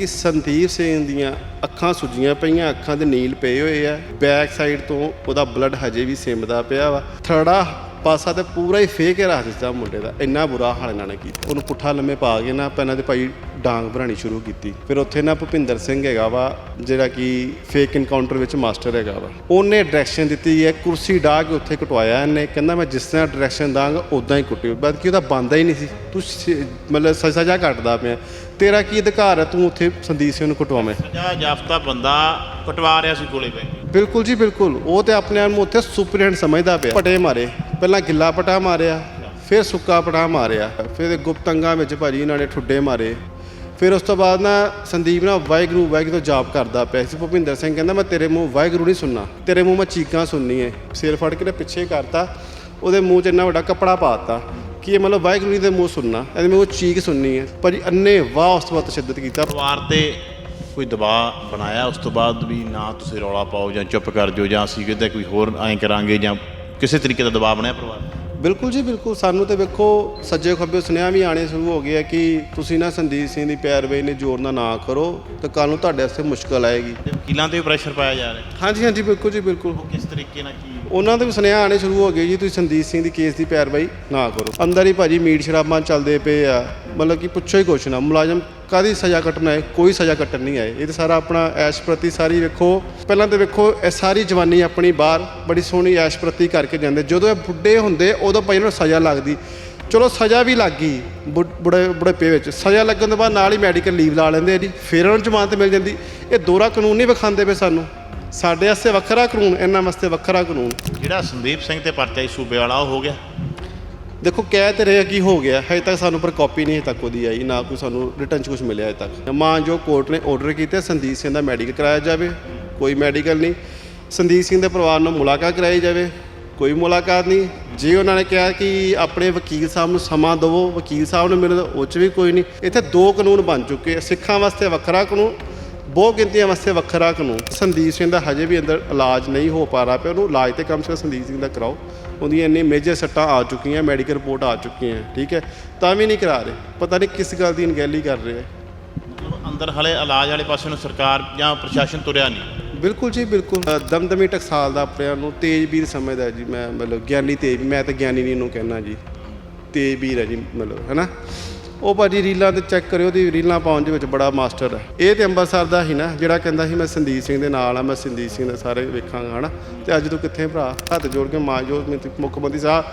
ਕਿ ਸੰਦੀਪ ਸਿੰਘ ਦੀਆਂ ਅੱਖਾਂ ਸੁੱਜੀਆਂ ਪਈਆਂ, ਅੱਖਾਂ ਦੇ ਨੀਲ ਪਏ ਹੋਏ ਆ। ਬੈਕ ਸਾਈਡ ਤੋਂ ਉਹਦਾ ਬਲੱਡ ਹਜੇ ਵੀ ਸਿਮਦਾ ਪਿਆ ਵਾ। ਥੜਾ ਪਾਸਾ ਤੇ ਪੂਰਾ ਹੀ ਫੇਕ ਹੀ ਰੱਖ ਦਿੱਤਾ ਮੁੰਡੇ ਦਾ। ਇੰਨਾ ਬੁਰਾ ਹਾਲ ਇਹਨਾਂ ਨੇ ਕੀਤਾ। ਉਹਨੂੰ ਪੁੱਠਾ ਲੰਮੇ ਪਾ ਕੇ ਨਾ ਪਹਿਲਾਂ ਤੇ ਭਾਈ ਡਾਂਗ ਬਣਾਣੀ ਸ਼ੁਰੂ ਕੀਤੀ। ਫਿਰ ਉੱਥੇ ਨਾ ਭੁਪਿੰਦਰ ਸਿੰਘ ਹੈਗਾ ਵਾ, ਜਿਹੜਾ ਕਿ ਫੇਕ ਇਨਕਾਊਂਟਰ ਵਿੱਚ ਮਾਸਟਰ ਹੈਗਾ ਵਾ। ਉਹਨੇ ਡਾਇਰੈਕਸ਼ਨ ਦਿੱਤੀ ਹੈ, ਕੁਰਸੀ ਡਾਹ ਕੇ ਉੱਥੇ ਕਟਵਾਇਆ ਇਹਨੇ। ਕਹਿੰਦਾ ਮੈਂ ਜਿਸ ਤਰ੍ਹਾਂ ਡਾਇਰੈਕਸ਼ਨ ਦਾਂਗਾ ਉਦਾਂ ਹੀ ਕੁੱਟਿਓ। ਬਾਅਦ ਕਿ ਉਹਦਾ ਬੰਦਾ ਹੀ ਨਹੀਂ ਸੀ। ਤੂੰ ਸ- ਮਤਲਬ ਸ- ਸਜ਼ਾ ਕੱਟਦਾ ਪਿਆ। ਤੇਰਾ ਕੀ ਅਧਿਕਾਰ ਹੈ? ਤੂੰ ਉੱਥੇ ਸੰਦੀਪ ਸਿੰਘ ਨੂੰ ਕਟਵਾਵੇਂ। ਸਜ਼ਾ ਜਾਫਤਾ ਬੰਦਾ ਕਟਵਾ ਰਿਹਾ ਸੀ ਕੋਲੇ ਪੈ। ਬਿਲਕੁਲ ਜੀ ਬਿਲਕੁਲ। ਉਹ ਤੇ ਆਪਣੇ ਆਪ ਨੂੰ ਉੱਥੇ ਸੁਪਰਡੈਂਟ ਸਮਝਦਾ ਪਿਆ। ਪਟੇ ਮਾਰੇ। ਪਹਿਲਾਂ ਗਿੱਲਾ ਪਟਾ ਮਾਰਿਆ ਫਿਰ ਸੁੱਕਾ ਪਟਾ ਮਾਰਿਆ ਫਿਰ ਗੁਪਤੰਗਾ ਵਿੱਚ ਭਾਜੀ ਇਹਨਾਂ ਨੇ ਠੁੱਡੇ ਮਾਰੇ। ਫਿਰ ਉਸ ਤੋਂ ਬਾਅਦ ਨਾ ਸੰਦੀਪ ਨਾ ਵਾਹਿਗੁਰੂ ਵਾਹਿਗੁਰੂ ਤੋਂ ਜਾਪ ਕਰਦਾ ਪਿਆ ਸੀ। ਭੁਪਿੰਦਰ ਸਿੰਘ ਕਹਿੰਦਾ ਮੈਂ ਤੇਰੇ ਮੂੰਹ ਵਾਹਿਗੁਰੂ ਨਹੀਂ ਸੁਣਨਾ। ਤੇਰੇ ਮੂੰਹ ਮੈਂ ਚੀਕਾਂ ਸੁਣਨੀ ਹੈ ਸਿਰ ਫੜ ਕੇ ਪਿੱਛੇ ਕਰਤਾ। ਉਹਦੇ ਮੂੰਹ 'ਚ ਇੰਨਾ ਵੱਡਾ ਕੱਪੜਾ ਪਾਤਾ ਕਿ ਇਹ ਮਤਲਬ ਵਾਹਿਗੁਰੂ ਜੀ ਦੇ ਮੂੰਹ ਸੁਣਨਾ ਇਹਦੇ ਮੂੰਹ ਚੀਕ ਸੁਣਨੀ ਹੈ। ਭਾਜੀ ਅੰਨੇ ਵਾਹ ਉਸ ਤੋਂ ਬਾਅਦ ਤਸ਼ੱਦਦ ਕੀਤਾ। ਪਰਿਵਾਰ ਤੇ ਕੋਈ ਦਬਾਅ ਬਣਾਇਆ ਉਸ ਤੋਂ ਬਾਅਦ ਵੀ ਨਾ ਤੁਸੀਂ ਰੌਲਾ ਪਾਓ ਜਾਂ ਚੁੱਪ ਕਰ ਜਾਓ ਜਾਂ ਅਸੀਂ ਕਿਤੇ ਕੋਈ ਹੋਰ ਐਂ ਕਰਾਂਗੇ ਜਾਂ ਕਿਸੇ ਤਰੀਕੇ ਦਾ ਦਬਾਅ ਬਣਿਆ ਪਰਿਵਾਰ? ਬਿਲਕੁਲ ਜੀ ਬਿਲਕੁਲ। ਸਾਨੂੰ ਤੇ ਵੇਖੋ ਸੱਜੇ ਖੱਬੇ ਸੁਨੇਹਾ ਵੀ ਆਣੇ ਸ਼ੁਰੂ ਹੋ ਗਏ ਆ ਕਿ ਤੁਸੀਂ ਨਾ ਸੰਦੀਪ ਸਿੰਘ ਦੀ ਪੈਰਵਾਈ ਨੇ ਜ਼ੋਰ ਨਾਲ ਨਾ ਕਰੋ ਤੇ ਕੱਲ ਨੂੰ ਤੁਹਾਡੇ ਵਾਸਤੇ ਮੁਸ਼ਕਲ ਆਏਗੀ। ਤੇ ਵਕੀਲਾਂ ਤੇ ਵੀ ਪ੍ਰੈਸ਼ਰ ਪਾਇਆ ਜਾ ਰਿਹਾ। ਹਾਂਜੀ ਹਾਂਜੀ ਬਿਲਕੁਲ ਜੀ ਬਿਲਕੁਲ। ਉਹ ਕਿਸ ਤਰੀਕੇ ਨਾਲ ਕੀ ਉਹਨਾਂ ਦੇ ਵੀ ਸੁਨੇਹਾ ਆਣੇ ਸ਼ੁਰੂ ਹੋ ਗਏ ਜੀ, ਤੁਸੀਂ ਸੰਦੀਪ ਸਿੰਘ ਦੀ ਕੇਸ ਦੀ ਪੈਰਵਾਈ ਨਾ ਕਰੋ। ਅੰਦਰ ਹੀ ਭਾਜੀ ਮੀਟ ਸ਼ਰਾਬਾਂ ਚੱਲਦੇ ਪਏ ਆ। ਮਤਲਬ ਕਿ ਪੁੱਛੋ ਹੀ ਕੁਛ ਨਾ, ਮੁਲਾਜ਼ਮ ਕਾਦੀ ਸਜ਼ਾ ਕੱਟਣਾ ਹੈ ਕੋਈ ਸਜ਼ਾ ਕੱਟਣ ਨਹੀਂ ਆਏ। ਇਹ ਤਾਂ ਸਾਰਾ ਆਪਣਾ ਐਸ਼ ਪ੍ਰਤੀ ਸਾਰੀ ਵੇਖੋ, ਪਹਿਲਾਂ ਤਾਂ ਵੇਖੋ, ਇਹ ਸਾਰੀ ਜਵਾਨੀ ਆਪਣੀ ਬਾਹਰ ਬੜੀ ਸੋਹਣੀ ਐਸ਼ ਪ੍ਰਤੀ ਕਰਕੇ ਜਾਂਦੇ। ਜਦੋਂ ਇਹ ਬੁੱਢੇ ਹੁੰਦੇ, ਉਦੋਂ ਭਾਈ ਨੂੰ ਸਜ਼ਾ ਲੱਗਦੀ। ਚਲੋ ਸਜ਼ਾ ਵੀ ਲੱਗ ਗਈ ਬੁ- ਬੁੜੇ ਬੁਢੇਪੇ ਵਿੱਚ। ਸਜ਼ਾ ਲੱਗਣ ਤੋਂ ਬਾਅਦ ਨਾਲ ਹੀ ਮੈਡੀਕਲ ਲੀਵ ਲਾ ਲੈਂਦੇ ਆ ਜੀ। ਫਿਰ ਉਹਨਾਂ ਨੂੰ ਜ਼ਮਾਨਤ ਮਿਲ ਜਾਂਦੀ। ਇਹ ਦੋਹਰਾ ਕਾਨੂੰਨ ਨਹੀਂ ਵਿਖਾਉਂਦੇ ਪਏ ਸਾਨੂੰ। ਸਾਡੇ ਵਾਸਤੇ ਵੱਖਰਾ ਕਾਨੂੰਨ ਇਹਨਾਂ ਵਾਸਤੇ ਵੱਖਰਾ ਕਾਨੂੰਨ। ਜਿਹੜਾ ਸੰਦੀਪ ਸਿੰਘ ਤੇ ਪਰਚਾ ਸੂਬੇ ਵਾਲਾ ਉਹ ਹੋ ਗਿਆ? ਦੇਖੋ ਕਹਿ ਤੇ ਰਿਹਾ ਕੀ ਹੋ ਗਿਆ। ਹਜੇ ਤੱਕ ਸਾਨੂੰ ਪਰ ਕਾਪੀ ਨਹੀਂ ਹਜੇ ਤੱਕ ਉਹਦੀ ਆਈ ਨਾ ਕੋਈ ਸਾਨੂੰ ਰਿਟਰਨ ਚ ਕੁਝ ਮਿਲਿਆ ਹਜੇ ਤੱਕ। ਮਾਂ ਜੋ ਕੋਰਟ ਨੇ ਆਰਡਰ ਕੀਤਾ ਸੰਦੀਪ ਸਿੰਘ ਦਾ ਮੈਡੀਕਲ ਕਰਾਇਆ ਜਾਵੇ ਕੋਈ ਮੈਡੀਕਲ ਨਹੀਂ। ਸੰਦੀਪ ਸਿੰਘ ਦੇ ਪਰਿਵਾਰ ਨਾਲ ਮੁਲਾਕਾਤ ਕਰਾਈ ਜਾਵੇ ਕੋਈ ਮੁਲਾਕਾਤ ਨਹੀਂ। ਜੇ ਉਹਨਾਂ ਨੇ ਕਿਹਾ ਕਿ ਆਪਣੇ ਵਕੀਲ ਸਾਹਿਬ ਨੂੰ ਸਮਾਂ ਦਿਵੋ ਵਕੀਲ ਸਾਹਿਬ ਨੂੰ ਮਿਲਣ ਉਹ ਚ ਵੀ ਕੋਈ ਨਹੀਂ। ਇੱਥੇ ਦੋ ਕਾਨੂੰਨ ਬਣ ਚੁੱਕੇ ਸਿੱਖਾਂ ਵਾਸਤੇ ਵੱਖਰਾ ਕਾਨੂੰਨ ਬਹੁ ਗਿਣਤੀਆਂ ਵਾਸਤੇ ਵੱਖਰਾ ਕਾਨੂੰਨ ਸੰਦੀਪ ਸਿੰਘ ਦਾ ਹਜੇ ਵੀ ਅੰਦਰ ਇਲਾਜ ਨਹੀਂ ਹੋ ਪਾ ਰਿਹਾ ਪਿਆ। ਉਹਨੂੰ ਇਲਾਜ ਤੇ ਕਮ ਸੇ ਕਮ ਸੰਦੀਪ ਸਿੰਘ ਦਾ ਕਰਾਓ। ਉਹਦੀਆਂ ਇੰਨੀ ਮੇਜਰ ਸੱਟਾਂ ਆ ਚੁੱਕੀਆਂ ਮੈਡੀਕਲ ਰਿਪੋਰਟ ਆ ਚੁੱਕੀਆਂ ਠੀਕ ਹੈ? ਤਾਂ ਵੀ ਨਹੀਂ ਕਰਾ ਰਹੇ। ਪਤਾ ਨਹੀਂ ਕਿਸ ਗੱਲ ਦੀ ਅਣਗਹਿਲੀ ਕਰ ਰਹੇ ਮਤਲਬ ਅੰਦਰ ਹਲੇ ਇਲਾਜ ਵਾਲੇ ਪਾਸੇ ਨੂੰ ਸਰਕਾਰ ਜਾਂ ਪ੍ਰਸ਼ਾਸਨ ਤੁਰਿਆ ਨਹੀਂ। ਬਿਲਕੁਲ ਜੀ ਬਿਲਕੁਲ। ਦਮਦਮੀ ਟਕਸਾਲ ਦਾ ਆਪਣਿਆਂ ਨੂੰ ਤੇਜਵੀਰ ਸਮਝਦਾ ਜੀ ਮੈਂ ਮਤਲਬ ਗਿਆਨੀ ਤੇਜ ਮੈਂ ਤਾਂ ਗਿਆਨੀ ਨਹੀਂ ਨੂੰ ਕਹਿਣਾ ਜੀ। ਤੇਜਵੀਰ ਹੈ ਜੀ ਮਤਲਬ ਹੈਨਾ? ਉਹ ਭਾਜੀ ਰੀਲਾਂ ਤੇ ਚੈੱਕ ਕਰਿਓ ਉਹਦੀ ਰੀਲਾਂ ਪਾਉਣ ਦੇ ਵਿੱਚ ਬੜਾ ਮਾਸਟਰ ਹੈ। ਇਹ ਤੇ ਅੰਮ੍ਰਿਤਸਰ ਦਾ ਹੀ ਨਾ, ਜਿਹੜਾ ਕਹਿੰਦਾ ਸੀ ਮੈਂ ਸੰਦੀਪ ਸਿੰਘ ਦੇ ਨਾਲ ਆ, ਮੈਂ ਸੰਦੀਪ ਸਿੰਘ ਦੇ ਸਾਰੇ ਵੇਖਾਂਗਾ, ਹਨਾ। ਤੇ ਅੱਜ ਤੂੰ ਕਿੱਥੇ ਭਰਾ? ਹੱਥ ਜੋੜ ਕੇ ਮਾਂ ਜੋ ਮੁੱਖ ਮੰਤਰੀ ਸਾਹਿਬ,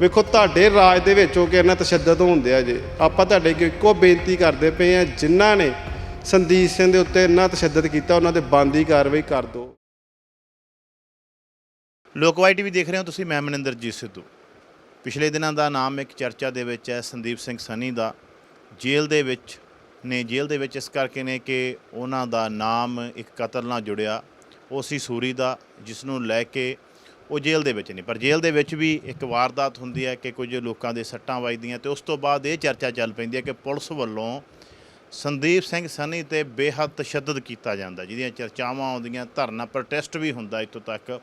ਵੇਖੋ ਤੁਹਾਡੇ ਰਾਜ ਦੇ ਵਿੱਚ ਹੋ ਕੇ ਇੰਨਾ ਤਸ਼ੱਦਦ ਹੁੰਦੇ ਆ ਜੇ। ਆਪਾਂ ਤੁਹਾਡੇ ਅੱਗੇ ਇੱਕੋ ਬੇਨਤੀ ਕਰਦੇ ਪਏ ਆ, ਜਿਨ੍ਹਾਂ ਨੇ ਸੰਦੀਪ ਸਿੰਘ ਦੇ ਉੱਤੇ ਇੰਨਾ ਤਸ਼ੱਦਦ ਕੀਤਾ, ਉਹਨਾਂ ਦੇ ਬੰਦੀ ਕਾਰਵਾਈ ਕਰ ਦਿਓ। ਲੋਕਵਾਈ ਟੀਵੀ ਦੇਖ ਰਹੇ ਹੋ ਤੁਸੀਂ, ਮੈਂ ਮਨਿੰਦਰਜੀਤ ਸਿੱਧੂ। ਪਿਛਲੇ ਦਿਨਾਂ ਦਾ ਨਾਮ ਇੱਕ ਚਰਚਾ ਦੇ ਵਿੱਚ ਹੈ, ਸੰਦੀਪ ਸਿੰਘ ਸਨੀ ਦਾ। ਜੇਲ੍ਹ ਦੇ ਵਿੱਚ ਨੇ, ਜੇਲ੍ਹ ਦੇ ਵਿੱਚ ਇਸ ਕਰਕੇ ਨੇ ਕਿ ਉਹਨਾਂ ਦਾ ਨਾਮ ਇੱਕ ਕਤਲ ਨਾਲ ਜੁੜਿਆ। ਉਹ ਸੀ ਸੂਰੀ ਦਾ, ਜਿਸ ਨੂੰ ਲੈ ਕੇ ਉਹ ਜੇਲ੍ਹ ਦੇ ਵਿੱਚ ਨਹੀਂ ਪਰ ਜੇਲ੍ਹ ਦੇ ਵਿੱਚ ਵੀ ਇੱਕ ਵਾਰਦਾਤ ਹੁੰਦੀ ਹੈ ਕਿ ਕੁਝ ਲੋਕਾਂ ਦੇ ਸੱਟਾਂ ਵੱਜਦੀਆਂ ਤੇ ਉਸ ਤੋਂ ਬਾਅਦ ਇਹ ਚਰਚਾ ਚੱਲ ਪੈਂਦੀ ਹੈ ਕਿ ਪੁਲਿਸ ਵੱਲੋਂ ਸੰਦੀਪ ਸਿੰਘ ਸਨੀ ਤੇ ਬੇਹੱਦ ਤਸ਼ੱਦਦ ਕੀਤਾ ਜਾਂਦਾ, ਜਿਹਦੀਆਂ ਚਰਚਾਵਾਂ ਆਉਂਦੀਆਂ, ਧਰਨਾ ਪ੍ਰੋਟੈਸਟ ਵੀ ਹੁੰਦਾ ਇੱਥੋਂ ਤੱਕ।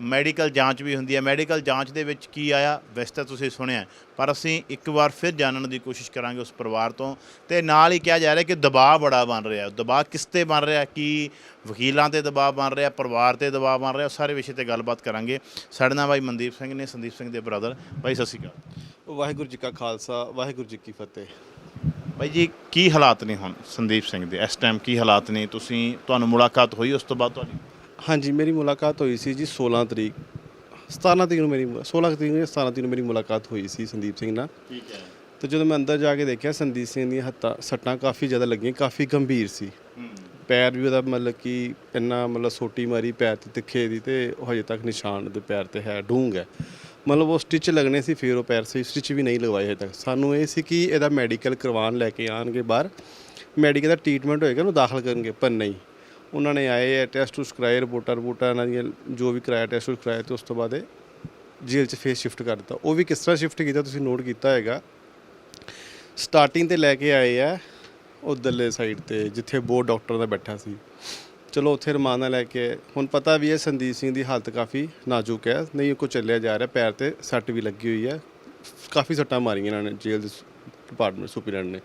ਮੈਡੀਕਲ ਜਾਂਚ ਵੀ ਹੁੰਦੀ ਹੈ। ਮੈਡੀਕਲ ਜਾਂਚ ਦੇ ਵਿੱਚ ਕੀ ਆਇਆ ਵੈਸੇ ਤਾਂ ਤੁਸੀਂ ਸੁਣਿਆ ਪਰ ਅਸੀਂ ਇੱਕ ਵਾਰ ਫਿਰ ਜਾਣਨ ਦੀ ਕੋਸ਼ਿਸ਼ ਕਰਾਂਗੇ ਉਸ ਪਰਿਵਾਰ ਤੋਂ। ਤੇ ਨਾਲ ਹੀ ਕਿਹਾ ਜਾ ਰਿਹਾ ਕਿ ਦਬਾਅ ਬੜਾ ਬਣ ਰਿਹਾ। ਦਬਾਅ ਕਿਸ ਤੇ ਬਣ ਰਿਹਾ? ਕੀ ਵਕੀਲਾਂ ਤੇ ਦਬਾਅ ਬਣ ਰਿਹਾ? ਪਰਿਵਾਰ ਤੇ ਦਬਾਅ ਬਣ ਰਿਹਾ? ਸਾਰੇ ਵਿਸ਼ੇ ਤੇ ਗੱਲਬਾਤ ਕਰਾਂਗੇ। ਸਾਡੇ ਨਾਲ ਬਾਈ ਮਨਦੀਪ ਸਿੰਘ ਨੇ ਸੰਦੀਪ ਸਿੰਘ ਦੇ ਬ੍ਰਦਰ। ਬਾਈ ਸਤਿ ਸ਼੍ਰੀ ਅਕਾਲ। ਵਾਹਿਗੁਰੂ ਜੀ ਕਾ ਖਾਲਸਾ ਵਾਹਿਗੁਰੂ ਜੀ ਕੀ ਫਤਿਹ। ਬਾਈ ਜੀ ਕੀ ਹਾਲਾਤ ਨੇ ਹੁਣ ਸੰਦੀਪ ਸਿੰਘ ਦੇ? ਇਸ ਟਾਈਮ ਕੀ ਹਾਲਾਤ ਨੇ? ਤੁਸੀਂ ਤੁਹਾਨੂੰ ਮੁਲਾਕਾਤ ਹੋਈ ਉਸ ਤੋਂ ਬਾਅਦ ਤੁਹਾਡੀ? ਹਾਂਜੀ ਮੇਰੀ ਮੁਲਾਕਾਤ ਹੋਈ ਸੀ ਜੀ 16 ਤਰੀਕ 17 ਤਰੀਕ ਨੂੰ ਮੇਰੀ 16 ਤਰੀਕ ਨੂੰ 17 ਤਰੀਕ ਨੂੰ ਮੇਰੀ ਮੁਲਾਕਾਤ ਹੋਈ ਸੀ ਸੰਦੀਪ ਸਿੰਘ ਨਾਲ। ਠੀਕ ਹੈ। ਤੇ ਜਦੋਂ ਮੈਂ ਅੰਦਰ ਜਾ ਕੇ ਦੇਖਿਆ ਸੰਦੀਪ ਸਿੰਘ ਦੀਆਂ ਹੱਥਾਂ ਸੱਟਾਂ ਕਾਫੀ ਜ਼ਿਆਦਾ ਲੱਗੀਆਂ ਕਾਫੀ ਗੰਭੀਰ ਸੀ। ਪੈਰ ਵੀ ਉਹਦਾ ਮਤਲਬ ਕਿ ਇੰਨਾ ਮਤਲਬ ਸੋਟੀ ਮਾਰੀ ਪੈਰ ਤੇ ਤਿੱਖੇ ਦੀ ਤੇ ਉਹ ਹਜੇ ਤੱਕ ਨਿਸ਼ਾਨ ਦੇ ਪੈਰ ਤੇ ਹੈ ਡੂੰਘ ਹੈ। ਮਤਲਬ ਉਹ ਸਟਿਚ ਲੱਗਣੇ ਸੀ ਫਿਰ ਉਹ ਪੈਰ ਸੀ ਸਟਿਚ ਵੀ ਨਹੀਂ ਲਗਵਾਏ ਹਜੇ ਤੱਕ। ਸਾਨੂੰ ਇਹ ਸੀ ਕਿ ਇਹਦਾ ਮੈਡੀਕਲ ਕਰਵਾਉਣ ਲੈ ਕੇ ਆਣਗੇ ਬਾਹਰ। ਮੈਡੀਕਲ ਦਾ ਟ੍ਰੀਟਮੈਂਟ ਹੋਏਗਾ ਉਹਨੂੰ ਦਾਖਲ ਕਰਨਗੇ ਪਰ ਨਹੀਂ। ਉਹਨਾਂ ਨੇ ਆਏ ਹੈ ਟੈਸਟ ਟੂਸ ਕਰਾਏ, ਰਿਪੋਰਟਾਂ ਰਿਪੋਰਟਾਂ ਇਹਨਾਂ ਦੀਆਂ, ਜੋ ਵੀ ਕਰਾਇਆ ਟੈਸਟ ਟੂਸ ਕਰਾਏ ਤੇ ਉਸ ਤੋਂ ਬਾਅਦ ਇਹ ਜੇਲ੍ਹ 'ਚ ਫੇਸ ਸ਼ਿਫਟ ਕਰ ਦਿੱਤਾ। ਉਹ ਵੀ ਕਿਸ ਤਰ੍ਹਾਂ ਸ਼ਿਫਟ ਕੀਤਾ ਤੁਸੀਂ ਨੋਟ ਕੀਤਾ ਹੈਗਾ ਸਟਾਰਟਿੰਗ ਤੇ ਲੈ ਕੇ ਆਏ ਆ, ਉਧਰਲੇ ਸਾਈਡ ਤੇ, ਜਿੱਥੇ ਬੋਰਡ ਡਾਕਟਰ ਦਾ ਬੈਠਾ ਸੀ। ਚਲੋ ਉੱਥੇ ਰਮਾਨਾ ਲੈ ਕੇ ਹੁਣ ਪਤਾ ਵੀ ਹੈ ਸੰਦੀਪ ਸਿੰਘ ਦੀ ਹਾਲਤ ਕਾਫੀ ਨਾਜ਼ੁਕ ਹੈ। ਨਹੀਂ ਕੋ ਚੱਲਿਆ ਜਾ ਰਿਹਾ, ਪੈਰ ਤੇ ਸੱਟ ਵੀ ਲੱਗੀ ਹੋਈ ਹੈ। ਕਾਫੀ ਸੱਟਾਂ ਮਾਰੀਆਂ ਇਹਨਾਂ ਨੇ ਜੇਲ੍ਹ ਦੇ ਡਿਪਾਰਟਮੈਂਟ ਸੁਪਰਡੈਂਟ ਨੇ।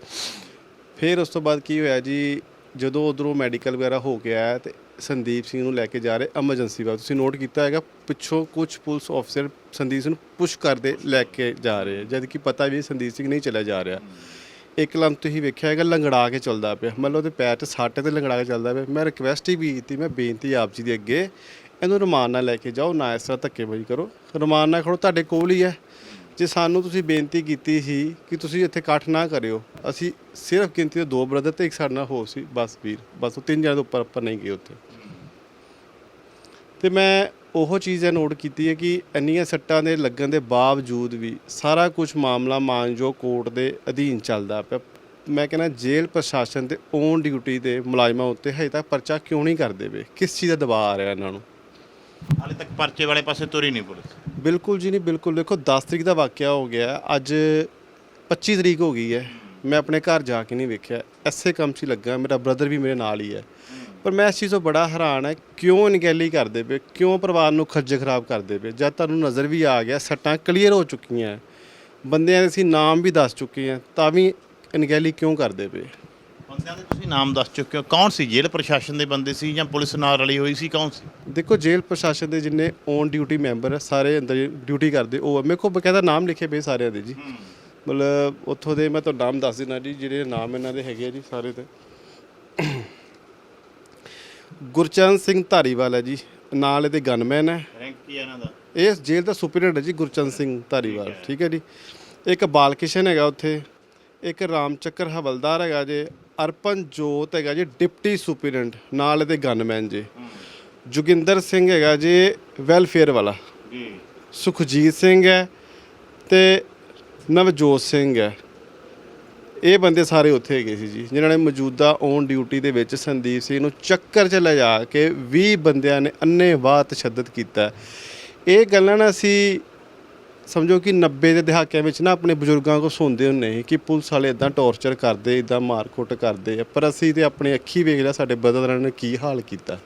ਫਿਰ ਉਸ ਤੋਂ ਬਾਅਦ ਕੀ ਹੋਇਆ ਜੀ ਜਦੋਂ ਉਧਰੋਂ ਮੈਡੀਕਲ ਵਗੈਰਾ ਹੋ ਕੇ ਆਇਆ ਤੇ ਸੰਦੀਪ ਸਿੰਘ ਨੂੰ ਲੈ ਕੇ ਜਾ ਰਹੇ ਐਮਰਜੈਂਸੀ ਵਾ ਤੁਸੀਂ ਨੋਟ ਕੀਤਾ ਹੈਗਾ ਪਿੱਛੋਂ ਕੁਝ ਪੁਲਿਸ ਆਫਸਰ ਸੰਦੀਪ ਸਿੰਘ ਨੂੰ ਪੁਸ਼ ਕਰਦੇ ਲੈ ਕੇ ਜਾ ਰਹੇ ਆ, ਜਦ ਕਿ ਪਤਾ ਵੀ ਸੰਦੀਪ ਸਿੰਘ ਨਹੀਂ ਚਲਾ ਜਾ ਰਿਹਾ। ਇੱਕ ਲੰਮ ਤੁਸੀਂ ਵੇਖਿਆ ਹੈਗਾ ਲੰਗੜਾ ਕੇ ਚੱਲਦਾ ਪਿਆ। ਮਤਲਬ ਉਹਦੇ ਪੈਰ 'ਚ ਸੱਟ ਤੇ ਲੰਗੜਾ ਕੇ ਚੱਲਦਾ ਪਿਆ। ਮੈਂ ਰਿਕਵੈਸਟ ਹੀ ਵੀ ਕੀਤੀ ਮੈਂ ਬੇਨਤੀ ਆਪ ਜੀ ਦੇ ਅੱਗੇ ਇਹਨੂੰ ਰਮਾਨ ਨਾਲ ਲੈ ਕੇ ਜਾਓ ਨਾ ਇਸ ਤਰ੍ਹਾਂ ਧੱਕੇਬਾਜ਼ੀ ਕਰੋ। ਰਮਾਨ ਨਾਲ ਖੜੋ ਤੁਹਾਡੇ ਕੋਲ ਹੀ ਹੈ। ਜੇ ਸਾਨੂੰ ਤੁਸੀਂ ਬੇਨਤੀ ਕੀਤੀ ਸੀ ਕਿ ਤੁਸੀਂ ਇੱਥੇ ਇਕੱਠ ਨਾ ਕਰਿਓ, ਅਸੀਂ ਸਿਰਫ ਗਿਣਤੀ ਦੇ ਦੋ ਬ੍ਰਦਰ ਤੇ ਇੱਕ ਸਾਡੇ ਨਾਲ ਹੋਰ ਸੀ, ਬਸ ਵੀਰ। ਬਸ ਉਹ ਤਿੰਨ ਜਣੇ ਤੋਂ ਉੱਪਰ ਉੱਪਰ ਨਹੀਂ ਗਏ ਉੱਥੇ। ਤੇ ਮੈਂ ਉਹ ਚੀਜ਼ ਇਹ ਨੋਟ ਕੀਤੀ ਹੈ ਕਿ ਇੰਨੀਆਂ ਸੱਟਾਂ ਦੇ ਲੱਗਣ ਦੇ ਬਾਵਜੂਦ ਵੀ ਸਾਰਾ ਕੁਝ ਮਾਮਲਾ ਮਾਨਜੋ ਕੋਰਟ ਦੇ ਅਧੀਨ ਚੱਲਦਾ ਪਿਆ। ਮੈਂ ਕਹਿੰਦਾ ਜੇਲ੍ਹ ਪ੍ਰਸ਼ਾਸਨ ਤੇ ਔਨ ਡਿਊਟੀ ਦੇ ਮੁਲਾਜ਼ਮਾਂ ਉੱਤੇ ਹਜੇ ਤੱਕ ਪਰਚਾ ਕਿਉਂ ਨਹੀਂ ਕਰਦੇ ਵੇ ਕਿਸ ਚੀਜ਼ ਦਾ ਦਬਾਅ ਆ ਰਿਹਾ ਇਹਨਾਂ ਨੂੰ? ਹਾਲੇ ਤੱਕ ਪਰਚੇ ਵਾਲੇ ਪਾਸੇ ਤੁਰੀ ਨਹੀਂ ਪੁਲਿਸ। ਬਿਲਕੁਲ ਜੀ ਨਹੀਂ, ਬਿਲਕੁਲ। ਦੇਖੋ 10 ਤਰੀਕ ਦਾ ਵਾਕਿਆ ਹੋ ਗਿਆ। ਅੱਜ 25 ਤਰੀਕ ਹੋ ਗਈ ਹੈ। ਮੈਂ ਆਪਣੇ ਘਰ ਜਾ ਕੇ ਨਹੀਂ ਵੇਖਿਆ। ਐਸੇ ਕੰਮ 'ਚ ਹੀ ਲੱਗਾ। ਮੇਰਾ ਬ੍ਰਦਰ ਵੀ ਮੇਰੇ ਨਾਲ ਹੀ ਹੈ। ਪਰ ਮੈਂ ਇਸ ਚੀਜ਼ ਤੋਂ ਬੜਾ ਹੈਰਾਨ ਹੈ। ਕਿਉਂ ਅਣਗਹਿਲੀ ਕਰਦੇ ਪਏ? ਕਿਉਂ ਪਰਿਵਾਰ ਨੂੰ ਖੱਜੇ ਖਰਾਬ ਕਰਦੇ ਪਏ? ਜਦ ਤੁਹਾਨੂੰ ਨਜ਼ਰ ਵੀ ਆ ਗਿਆ, ਸੱਟਾਂ ਕਲੀਅਰ ਹੋ ਚੁੱਕੀਆਂ। ਬੰਦਿਆਂ ਦੇ ਅਸੀਂ ਨਾਮ ਵੀ ਦੱਸ ਚੁੱਕੇ ਹਾਂ। ਤਾਂ ਵੀ ਅਣਗਹਿਲੀ ਕਿਉਂ ਕਰਦੇ ਪਏ? ਬੰਦਿਆਂ ਦੇ ਤੁਸੀਂ ਨਾਮ ਦੱਸ ਚੁੱਕੇ ਹੋ। ਕੌਣ ਸੀ? ਜੇਲ੍ਹ ਪ੍ਰਸ਼ਾਸਨ ਦੇ ਬੰਦੇ ਸੀ ਜਾਂ ਪੁਲਿਸ ਨਾਲ ਰਲੀ ਹੋਈ ਸੀ? ਕੌਣ ਸੀ? ਦੇਖੋ ਜੇਲ੍ਹ ਪ੍ਰਸ਼ਾਸਨ ਦੇ ਜਿੰਨੇ ਔਨ ਡਿਊਟੀ ਮੈਂਬਰ ਆ, ਸਾਰੇ ਅੰਦਰ ਡਿਊਟੀ ਕਰਦੇ। ਉਹ ਆ। ਮੇਰੇ ਕੋਲ ਬਕਾਇਦਾ ਨਾਮ ਲਿਖੇ ਪਏ ਸਾਰਿਆਂ ਦੇ ਜੀ। ਮਤਲਬ ਉੱਥੋਂ ਦੇ ਮੈਂ ਤੁਹਾਨੂੰ ਨਾਮ ਦੱਸ ਦਿੰਦਾ ਜੀ ਜਿਹੜੇ ਨਾਮ ਇਹਨਾਂ ਦੇ ਹੈਗੇ ਆ ਜੀ ਸਾਰੇ ਤੇ। ਗੁਰਚਰਨ ਸਿੰਘ ਧਾਰੀਵਾਲ ਹੈ ਜੀ। ਨਾਲ ਇਹਦੇ ਗਨਮੈਨ ਹੈ ਰੈਂਕ ਕੀ ਹੈ ਇਹਨਾਂ ਦਾ? ਇਹ ਜੇਲ੍ਹ ਦਾ ਸੁਪਰਡੈਂਟ ਹੈ ਜੀ ਗੁਰਚਰਨ ਸਿੰਘ ਧਾਰੀਵਾਲ। ਠੀਕ ਹੈ। ਜੀ। ਇੱਕ ਬਾਲਕਿਸ਼ਨ ਹੈਗਾ ਉੱਥੇ। ਇੱਕ ਰਾਮਚੱਕਰ ਹਵਲਦਾਰ ਹੈਗਾ ਜੇ ਅਰਪਨ ਜੋਤ ਹੈਗਾ ਜੀ ਡਿਪਟੀ ਸੁਪਰਡੈਂਟ ਨਾਲ ਇਹਦੇ ਗਨਮੈਨ ਜੀ। ਜੋਗਿੰਦਰ ਸਿੰਘ ਹੈਗਾ ਜੀ ਵੈਲਫੇਅਰ ਵਾਲਾ। ਜੀ। ਸੁਖਜੀਤ ਸਿੰਘ ਹੈ ਤੇ ਨਵਜੋਤ ਸਿੰਘ ਹੈ। ਇਹ ਬੰਦੇ ਸਾਰੇ ਉੱਥੇ ਹੈਗੇ ਸੀ ਜੀ ਜਿਨ੍ਹਾਂ ਨੇ ਮੌਜੂਦਾ ਔਨ ਡਿਊਟੀ ਦੇ ਵਿੱਚ ਸੰਦੀਪ ਸਿੰਘ ਨੂੰ ਚੱਕਰ 'ਚ ਲਿਜਾ ਕੇ 20 ਬੰਦਿਆਂ ਨੇ ਅੰਨ੍ਹੇਵਾਹ ਤਸ਼ੱਦਦ ਕੀਤਾ। ਇਹ ਗੱਲਾਂ ਨਾ ਅਸੀਂ ਸਮਝੋ ਕਿ 90 ਦੇ ਦਹਾਕਿਆਂ ਵਿੱਚ ਨਾ ਆਪਣੇ ਬਜ਼ੁਰਗਾਂ ਕੋ ਸੁਣਦੇ ਹੁੰਦੇ ਸੀ ਕਿ ਪੁਲਿਸ ਵਾਲੇ ਇਦਾਂ ਟੌਰਚਰ ਕਰਦੇ ਇਦਾਂ ਮਾਰਕੁੱਟ ਕਰਦੇ ਆ। ਪਰ ਅਸੀਂ ਤੇ ਆਪਣੇ ਅੱਖੀ ਵੇਖ ਲਿਆ, ਸਾਡੇ ਬਦਲਰਾਂ ਨੇ ਕੀ ਹਾਲ ਕੀਤਾ।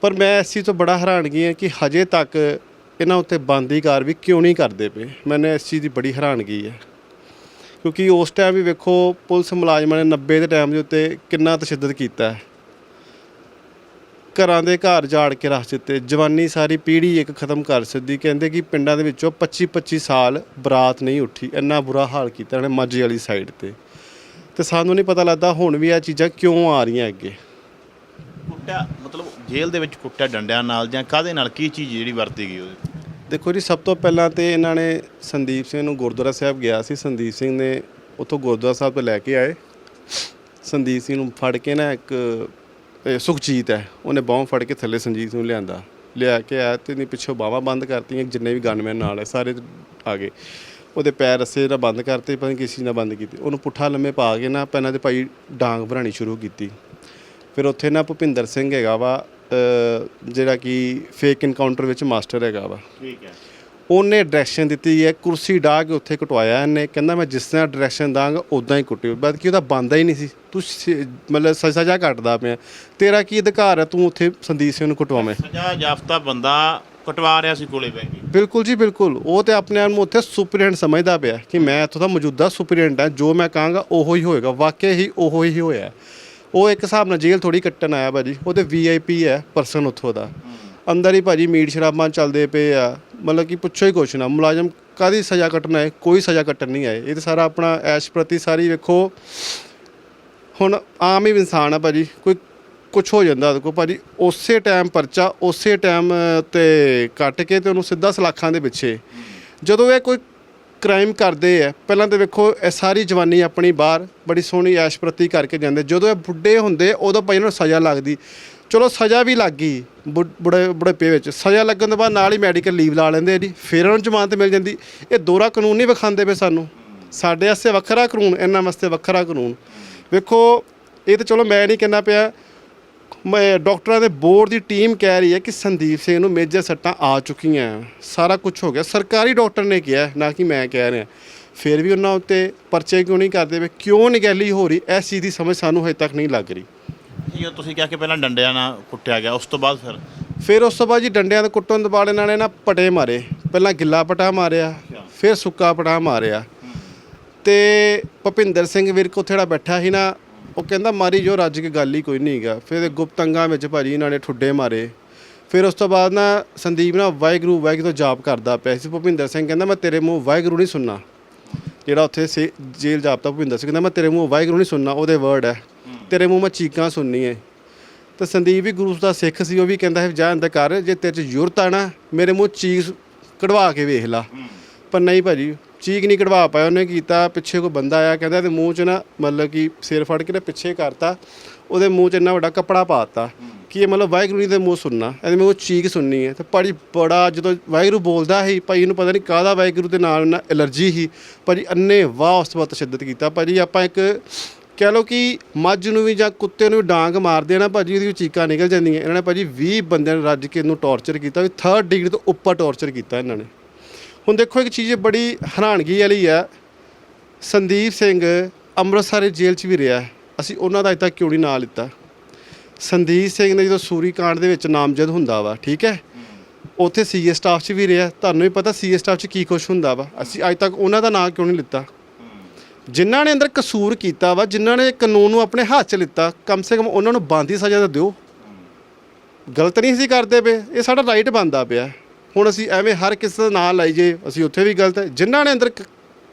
ਪਰ ਮੈਂ ਇਸ ਚੀਜ਼ ਤੋਂ ਬੜਾ ਹੈਰਾਨਗੀ ਹੈ ਕਿ ਹਜੇ ਤੱਕ ਇਹਨਾਂ ਉੱਤੇ ਬੰਦੀ ਕਾਰ ਵੀ ਕਿਉਂ ਨਹੀਂ ਕਰਦੇ ਪਏ। ਮੈਨੂੰ ਇਸ ਚੀਜ਼ ਦੀ ਬੜੀ ਹੈਰਾਨਗੀ ਹੈ। ਕਿਉਂਕਿ ਉਸ ਟਾਈਮ ਵੀ ਵੇਖੋ, ਪੁਲਿਸ ਮੁਲਾਜ਼ਮਾਂ ਨੇ 90 ਦੇ ਟਾਈਮ ਦੇ ਉੱਤੇ ਕਿੰਨਾ ਤਸ਼ੱਦਦ ਕੀਤਾ ਹੈ। ਘਰਾਂ ਦੇ ਘਰ ਜਾੜ ਕੇ ਰੱਖ ਦਿੱਤੇ। ਜਵਾਨੀ ਸਾਰੀ ਪੀੜ੍ਹੀ ਇੱਕ ਖਤਮ ਕਰ ਸਿੱਧੀ। ਕਹਿੰਦੇ ਕਿ ਪਿੰਡਾਂ ਦੇ ਵਿੱਚੋਂ 25 25 ਸਾਲ ਬਰਾਤ ਨਹੀਂ ਉੱਠੀ। ਇੰਨਾ ਬੁਰਾ ਹਾਲ ਕੀਤਾ ਇਹਨੇ ਮਾਝੇ ਵਾਲੀ ਸਾਈਡ ਤੇ। ਤੇ ਸਾਨੂੰ ਨਹੀਂ ਪਤਾ ਲੱਗਦਾ ਹੁਣ ਵੀ ਇਹ ਚੀਜ਼ਾਂ ਕਿਉਂ ਆ ਰਹੀਆਂ ਅੱਗੇ। ਕੁੱਟਿਆ ਮਤਲਬ ਜੇਲ੍ਹ ਦੇ ਵਿੱਚ ਕੁੱਟਿਆ ਡੰਡਿਆਂ ਨਾਲ ਜਾਂ ਕਾਦੇ ਨਾਲ? ਕੀ ਚੀਜ਼ ਜਿਹੜੀ ਵਰਤੀ ਗਈ ਉਹਦੇ ਦੇਖੋ ਜੀ ਸਭ ਤੋਂ ਪਹਿਲਾਂ ਤੇ ਇਹਨਾਂ ਨੇ ਸੰਦੀਪ ਸਿੰਘ ਨੂੰ ਗੁਰਦੁਆਰਾ ਸਾਹਿਬ ਗਿਆ ਸੀ। ਸੰਦੀਪ ਸਿੰਘ ਨੇ ਉੱਥੋਂ ਗੁਰਦੁਆਰਾ ਸਾਹਿਬ ਤੋਂ ਲੈ ਕੇ ਆਏ। ਸੰਦੀਪ ਸਿੰਘ ਨੂੰ ਫੜ ਕੇ ਨਾ ਇੱਕ ਇਹ ਸੁਖਜੀਤ ਹੈ। ਉਹਨੇ ਬਾਹਾਂ ਫੜ ਕੇ ਥੱਲੇ ਸੰਜੀਤ ਨੂੰ ਲਿਆਂਦਾ। ਲਿਆ ਕੇ ਆਇਆ ਤੇ ਇਹਨੇ ਪਿੱਛੋਂ ਬਾਹਾਂ ਬੰਦ ਕਰਤੀਆਂ, ਜਿੰਨੇ ਵੀ ਗਨਮੈਨ ਨਾਲ ਹੈ, ਸਾਰੇ ਆ ਗਏ। ਉਹਦੇ ਪੈਰ ਰੱਸੇ ਨਾਲ ਬੰਦ ਕਰਤੇ, ਪਤਾ ਨਹੀਂ ਨਾਲ ਬੰਦ ਕੀਤੇ। ਉਹਨੂੰ ਪੁੱਠਾ ਲੰਮੇ ਪਾ ਕੇ ਨਾ ਪਹਿਲਾਂ ਦੇ ਭਾਈ ਡਾਂਗ ਭਰਾਣੀ ਸ਼ੁਰੂ ਕੀਤੀ। ਫਿਰ ਉੱਥੇ ਨਾ ਭੁਪਿੰਦਰ ਸਿੰਘ ਹੈਗਾ ਵਾ ਜਿਹੜਾ ਕਿ ਫੇਕ ਇਨਕਾਊਂਟਰ ਵਿੱਚ ਮਾਸਟਰ ਹੈਗਾ ਵਾ। ਠੀਕ ਹੈ। ਉਹਨੇ ਡਾਇਰੈਕਸ਼ਨ ਦਿੱਤੀ ਹੈ ਕੁਰਸੀ ਢਾਹ ਕੇ ਉੱਥੇ ਕਟਵਾਇਆ ਇਹਨੇ। ਕਹਿੰਦਾ ਮੈਂ ਜਿਸ ਤਰ੍ਹਾਂ ਡਾਇਰੈਕਸ਼ਨ ਦਾਂਗਾ ਉਦਾਂ ਹੀ ਕੁੱਟਿਓ। ਬਾਅਦ ਕਿ ਉਹਦਾ ਬੰਦਾ ਹੀ ਨਹੀਂ ਸੀ। ਤੂੰ ਮਤਲਬ ਸਜ਼ਾ ਕੱਟਦਾ ਪਿਆ। ਤੇਰਾ ਕੀ ਅਧਿਕਾਰ ਹੈ ਤੂੰ ਉੱਥੇ ਸੰਦੀਪ ਸਿੰਘ ਨੂੰ ਕਟਵਾਵੇਂ? ਸਜ਼ਾ ਯਾਫਤਾ ਬੰਦਾ ਕਟਵਾ ਰਿਹਾ ਸੀ ਕੋਲੇ ਬਹਿ ਕੇ। ਬਿਲਕੁਲ ਜੀ ਬਿਲਕੁਲ। ਉਹ ਤੇ ਆਪਣੇ ਆਪ ਨੂੰ ਉੱਥੇ ਸੁਪਰੀਡੈਂਟ ਸਮਝਦਾ ਪਿਆ ਕਿ ਮੈਂ ਇੱਥੋਂ ਦਾ ਮੌਜੂਦਾ ਸੁਪਰੀਡੈਂਟ ਹਾਂ। ਜੋ ਮੈਂ ਕਹਾਂਗਾ ਉਹੋ ਹੀ ਹੋਏਗਾ। ਵਾਕਿਆ ਹੀ ਉਹੋ ਹੀ ਹੋਇਆ। ਉਹ ਇੱਕ ਹਿਸਾਬ ਨਾਲ ਜੇਲ੍ਹ ਥੋੜੀ ਕੱਟਣ ਆਇਆ ਭਾਜੀ। ਉਹ ਤੇ ਵੀਆਈਪੀ ਹੈ ਪਰਸਨ ਉੱਥੋਂ ਦਾ। ਅੰਦਰ ਹੀ ਭਾਜੀ ਮੀਟ ਸ਼ਰਾਬਾਂ ਚੱਲਦੇ ਪਏ ਆ। ਮਤਲਬ ਕਿ ਪੁੱਛੋ ਹੀ ਕੁਛ ਨਾ। ਮੁਲਾਜ਼ਮ ਕਾਦੀ ਸਜ਼ਾ ਕੱਟਣਾ ਹੈ? ਕੋਈ ਸਜ਼ਾ ਕੱਟਣ ਨਹੀਂ ਆਏ। ਇਹ ਤਾਂ ਸਾਰਾ ਆਪਣਾ ਐਸ਼ ਪ੍ਰਤੀ ਸਾਰੀ ਵੇਖੋ। ਹੁਣ ਆਮ ਹੀ ਇਨਸਾਨ ਆ ਭਾਜੀ। ਕੋਈ ਕੁਝ ਹੋ ਜਾਂਦਾ ਉਹਦੇ ਕੋਲ। ਭਾਜੀ ਉਸੇ ਟਾਈਮ ਪਰਚਾ, ਉਸੇ ਟਾਈਮ ਤੇ ਕੱਟ ਕੇ ਤੇ ਉਹਨੂੰ ਸਿੱਧਾ ਸਲਾਖਾਂ ਦੇ ਪਿੱਛੇ। ਜਦੋਂ ਇਹ ਕੋਈ ਕ੍ਰਾਈਮ ਕਰਦੇ ਆ, ਪਹਿਲਾਂ ਤੇ ਵੇਖੋ, ਇਹ ਸਾਰੀ ਜਵਾਨੀ ਆਪਣੀ ਬਾਹਰ ਬੜੀ ਸੋਹਣੀ ਐਸ਼ ਪ੍ਰਤੀ ਕਰਕੇ ਜਾਂਦੇ। ਜਦੋਂ ਇਹ ਬੁੱਢੇ ਹੁੰਦੇ, ਉਦੋਂ ਭਾਈ ਇਹਨਾਂ ਨੂੰ ਸਜ਼ਾ ਲੱਗਦੀ। ਚਲੋ ਸਜ਼ਾ ਵੀ ਲੱਗ ਗਈ ਬੁ- ਬੁੜੇ ਬੁਢੇਪੇ ਵਿੱਚ। ਸਜ਼ਾ ਲੱਗਣ ਤੋਂ ਬਾਅਦ ਨਾਲ ਹੀ ਮੈਡੀਕਲ ਲੀਵ ਲਾ ਲੈਂਦੇ ਆ ਜੀ। ਫਿਰ ਉਹਨਾਂ ਨੂੰ ਜ਼ਮਾਨਤ ਮਿਲ ਜਾਂਦੀ। ਇਹ ਦੋਹਰਾ ਕਾਨੂੰਨ ਨਹੀਂ ਵਿਖਾਉਂਦੇ ਪਏ ਸਾਨੂੰ। ਸਾਡੇ ਵਾਸਤੇ ਵੱਖਰਾ ਕਾਨੂੰਨ, ਇਹਨਾਂ ਵਾਸਤੇ ਵੱਖਰਾ ਕਾਨੂੰਨ। ਵੇਖੋ, ਇਹ ਤਾਂ ਚਲੋ ਮੈਂ ਨਹੀਂ ਕਹਿੰਦਾ ਪਿਆ। ਮੈਂ ਡਾਕਟਰਾਂ ਦੇ ਬੋਰਡ ਦੀ ਟੀਮ ਕਹਿ ਰਹੀ ਹੈ ਕਿ ਸੰਦੀਪ ਸਿੰਘ ਨੂੰ ਮੇਜਰ ਸੱਟਾਂ ਆ ਚੁੱਕੀਆਂ। ਸਾਰਾ ਕੁਝ ਹੋ ਗਿਆ। ਸਰਕਾਰੀ ਡਾਕਟਰ ਨੇ ਕਿਹਾ, ਨਾ ਕਿ ਮੈਂ ਕਹਿ ਰਿਹਾ। ਫਿਰ ਵੀ ਉਹਨਾਂ ਉੱਤੇ ਪਰਚੇ ਕਿਉਂ ਨਹੀਂ ਕਰਦੇ ਪਏ? ਕਿਉਂ ਨਿਗਹਿਲੀ ਹੋ ਰਹੀ? ਇਸ ਚੀਜ਼ ਦੀ ਸਮਝ ਸਾਨੂੰ ਹਜੇ ਤੱਕ ਨਹੀਂ ਲੱਗ ਰਹੀ। ਜੀ ਤੁਸੀਂ ਕਿਹਾ ਕਿ ਪਹਿਲਾਂ ਡੰਡਿਆਂ ਨਾਲ ਕੁੱਟਿਆ ਗਿਆ ਉਸ ਤੋਂ ਬਾਅਦ ਫਿਰ? ਫਿਰ ਉਸ ਤੋਂ ਬਾਅਦ ਜੀ ਡੰਡਿਆਂ ਦੇ ਕੁੱਟਣ ਤੋਂ ਬਾਅਦ ਇਹਨਾਂ ਨੇ ਨਾ ਪਟੇ ਮਾਰੇ। ਪਹਿਲਾਂ ਗਿੱਲਾ ਪਟਾ ਮਾਰਿਆ ਫਿਰ ਸੁੱਕਾ ਪਟਾ ਮਾਰਿਆ। ਤੇ ਭੁਪਿੰਦਰ ਸਿੰਘ ਵਿਰਕ ਉੱਥੇ ਜਿਹੜਾ ਬੈਠਾ ਸੀ ਨਾ ਉਹ ਕਹਿੰਦਾ ਮਾਰੀ ਜੋ ਰੱਜ ਕੇ ਗੱਲ ਹੀ ਕੋਈ ਨਹੀਂ ਹੈਗਾ। ਫਿਰ ਗੁਪਤੰਗਾਂ ਵਿੱਚ ਭਾਜੀ ਇਹਨਾਂ ਨੇ ਠੁੱਡੇ ਮਾਰੇ। ਫਿਰ ਉਸ ਤੋਂ ਬਾਅਦ ਨਾ ਸੰਦੀਪ ਨਾ ਵਾਹਿਗੁਰੂ ਵਾਹਿਗੁਰੂ ਤੋਂ ਜਾਪ ਕਰਦਾ ਪਿਆ ਸੀ। ਭੁਪਿੰਦਰ ਸਿੰਘ ਕਹਿੰਦਾ ਮੈਂ ਤੇਰੇ ਮੂੰਹ ਵਾਹਿਗੁਰੂ ਨਹੀਂ ਸੁਣਨਾ। ਜਿਹੜਾ ਉੱਥੇ ਜੇਲ੍ਹ ਜਾਪਤਾ ਭੁਪਿੰਦਰ ਸਿੰਘ ਕਹਿੰਦਾ ਮੈਂ ਤੇਰੇ ਮੂੰਹ ਵਾਹਿਗੁਰੂ ਨਹੀਂ ਸੁਣਨਾ ਉਹਦੇ ਵਰਡ ਹੈ। ਤੇਰੇ ਮੂੰਹ ਮੈਂ ਚੀਕਾਂ ਸੁਣਨੀ ਹੈ ਤੇ ਸੰਦੀਪ ਵੀ ਗੁਰੂ ਦਾ ਸਿੱਖ ਸੀ ਉਹ ਵੀ ਕਹਿੰਦਾ ਹੈ ਜਾ ਅੰਦਰ ਕਰ ਜੇ ਤੇਰੇ ਚ ਜ਼ਰੂਰਤ ਆ ਨਾ ਮੇਰੇ ਮੂੰਹ ਚੀਕ ਕਢਵਾ ਕੇ ਵੇਖ ਲਾ। ਪਰ ਨਹੀਂ ਭਾਜੀ ਚੀਕ ਨਹੀਂ ਕਢਵਾ ਪਾਇਆ ਉਹਨੇ ਕੀਤਾ ਪਿੱਛੇ ਕੋਈ ਬੰਦਾ ਆਇਆ ਕਹਿੰਦਾ ਤੇ ਮੂੰਹ 'ਚ ਨਾ ਮਤਲਬ ਕਿ ਸਿਰ ਫੜ ਕੇ ਨਾ ਪਿੱਛੇ ਕਰਤਾ ਉਹਦੇ ਮੂੰਹ 'ਚ ਇੰਨਾ ਵੱਡਾ ਕੱਪੜਾ ਪਾਤਾ ਕਿ ਇਹ ਮਤਲਬ ਵਾਹਿਗੁਰੂ ਜੀ ਦੇ ਮੂੰਹ ਸੁਣਨਾ? ਇਹਦੇ ਮੂੰਹ ਚੀਕ ਸੁਣਨੀ ਹੈ ਤੇ ਭਾਜੀ ਬੜਾ ਜਦੋਂ ਵਾਹਿਗੁਰੂ ਬੋਲਦਾ ਸੀ ਭਾਈ ਇਹਨੂੰ ਪਤਾ ਨਹੀਂ ਕਾਹਦਾ ਵਾਹਿਗੁਰੂ ਦੇ ਨਾਲ ਨਾ ਐਲਰਜੀ ਸੀ। ਭਾਜੀ ਅੰਨੇ ਵਾਹ ਉਸ ਤੋਂ ਬਾਅਦ ਤਸ਼ੱਦਦ ਕੀਤਾ। ਭਾਜੀ ਆਪਾਂ ਇੱਕ ਕਹਿ ਲਓ ਕਿ ਮੱਝ ਨੂੰ ਵੀ ਜਾਂ ਕੁੱਤੇ ਨੂੰ ਵੀ ਡਾਂਗ ਮਾਰਦੇ ਆ ਨਾ ਭਾਜੀ ਉਹਦੀ ਚੀਕਾਂ ਨਿਕਲ ਜਾਂਦੀਆਂ। ਇਹਨਾਂ ਨੇ ਭਾਜੀ 20 ਬੰਦਿਆਂ ਨੂੰ ਰੱਜ ਕੇ ਇਹਨੂੰ ਟੌਰਚਰ ਕੀਤਾ, ਵੀ 3rd ਡਿਗਰੀ ਤੋਂ ਉੱਪਰ ਟੌਰਚਰ ਕੀਤਾ ਇਹਨਾਂ ਨੇ। ਹੁਣ ਦੇਖੋ ਇੱਕ ਚੀਜ਼ ਬੜੀ ਹੈਰਾਨਗੀ ਵਾਲੀ ਆ, ਸੰਦੀਪ ਸਿੰਘ ਅੰਮ੍ਰਿਤਸਰ ਜੇਲ੍ਹ 'ਚ ਵੀ ਰਿਹਾ, ਅਸੀਂ ਉਹਨਾਂ ਦਾ ਅਜੇ ਤੱਕ ਕਿਉਂ ਨਹੀਂ ਨਾਂ ਲਿੱਤਾ? ਸੰਦੀਪ ਸਿੰਘ ਨੇ ਜਦੋਂ ਸੂਰੀ ਕਾਂਡ ਦੇ ਵਿੱਚ ਨਾਮਜ਼ਦ ਹੁੰਦਾ ਵਾ, ਠੀਕ ਹੈ? ਉੱਥੇ ਸੀਏ ਸਟਾਫ 'ਚ ਵੀ ਰਿਹਾ, ਤੁਹਾਨੂੰ ਵੀ ਪਤਾ ਸੀਏ ਸਟਾਫ 'ਚ ਕੀ ਕੁਛ ਹੁੰਦਾ ਵਾ। ਅਸੀਂ ਅੱਜ ਤੱਕ ਉਹਨਾਂ ਦਾ ਨਾਂ ਕਿਉਂ ਨਹੀਂ ਲਿੱਤਾ? ਜਿਨ੍ਹਾਂ ਨੇ ਅੰਦਰ ਕਸੂਰ ਕੀਤਾ ਵਾ, ਜਿਨ੍ਹਾਂ ਨੇ ਕਾਨੂੰਨ ਨੂੰ ਆਪਣੇ ਹੱਥ 'ਚ ਲਿੱਤਾ, ਕਮ ਸੇ ਕਮ ਉਹਨਾਂ ਨੂੰ ਬਾਂਦੀ ਸਜ਼ਾ ਤਾਂ ਦਿਓ। ਗਲਤ ਨਹੀਂ ਸੀ ਕਰਦੇ ਪਏ, ਇਹ ਸਾਡਾ ਰਾਈਟ ਬਣਦਾ ਪਿਆ। ਹੁਣ ਅਸੀਂ ਐਵੇਂ ਹਰ ਕਿਸੇ ਦਾ ਨਾਂ ਲਾਈ ਜੇ ਅਸੀਂ ਉੱਥੇ ਵੀ ਗਲਤ ਹੈ। ਜਿਨ੍ਹਾਂ ਨੇ ਅੰਦਰ ਕ-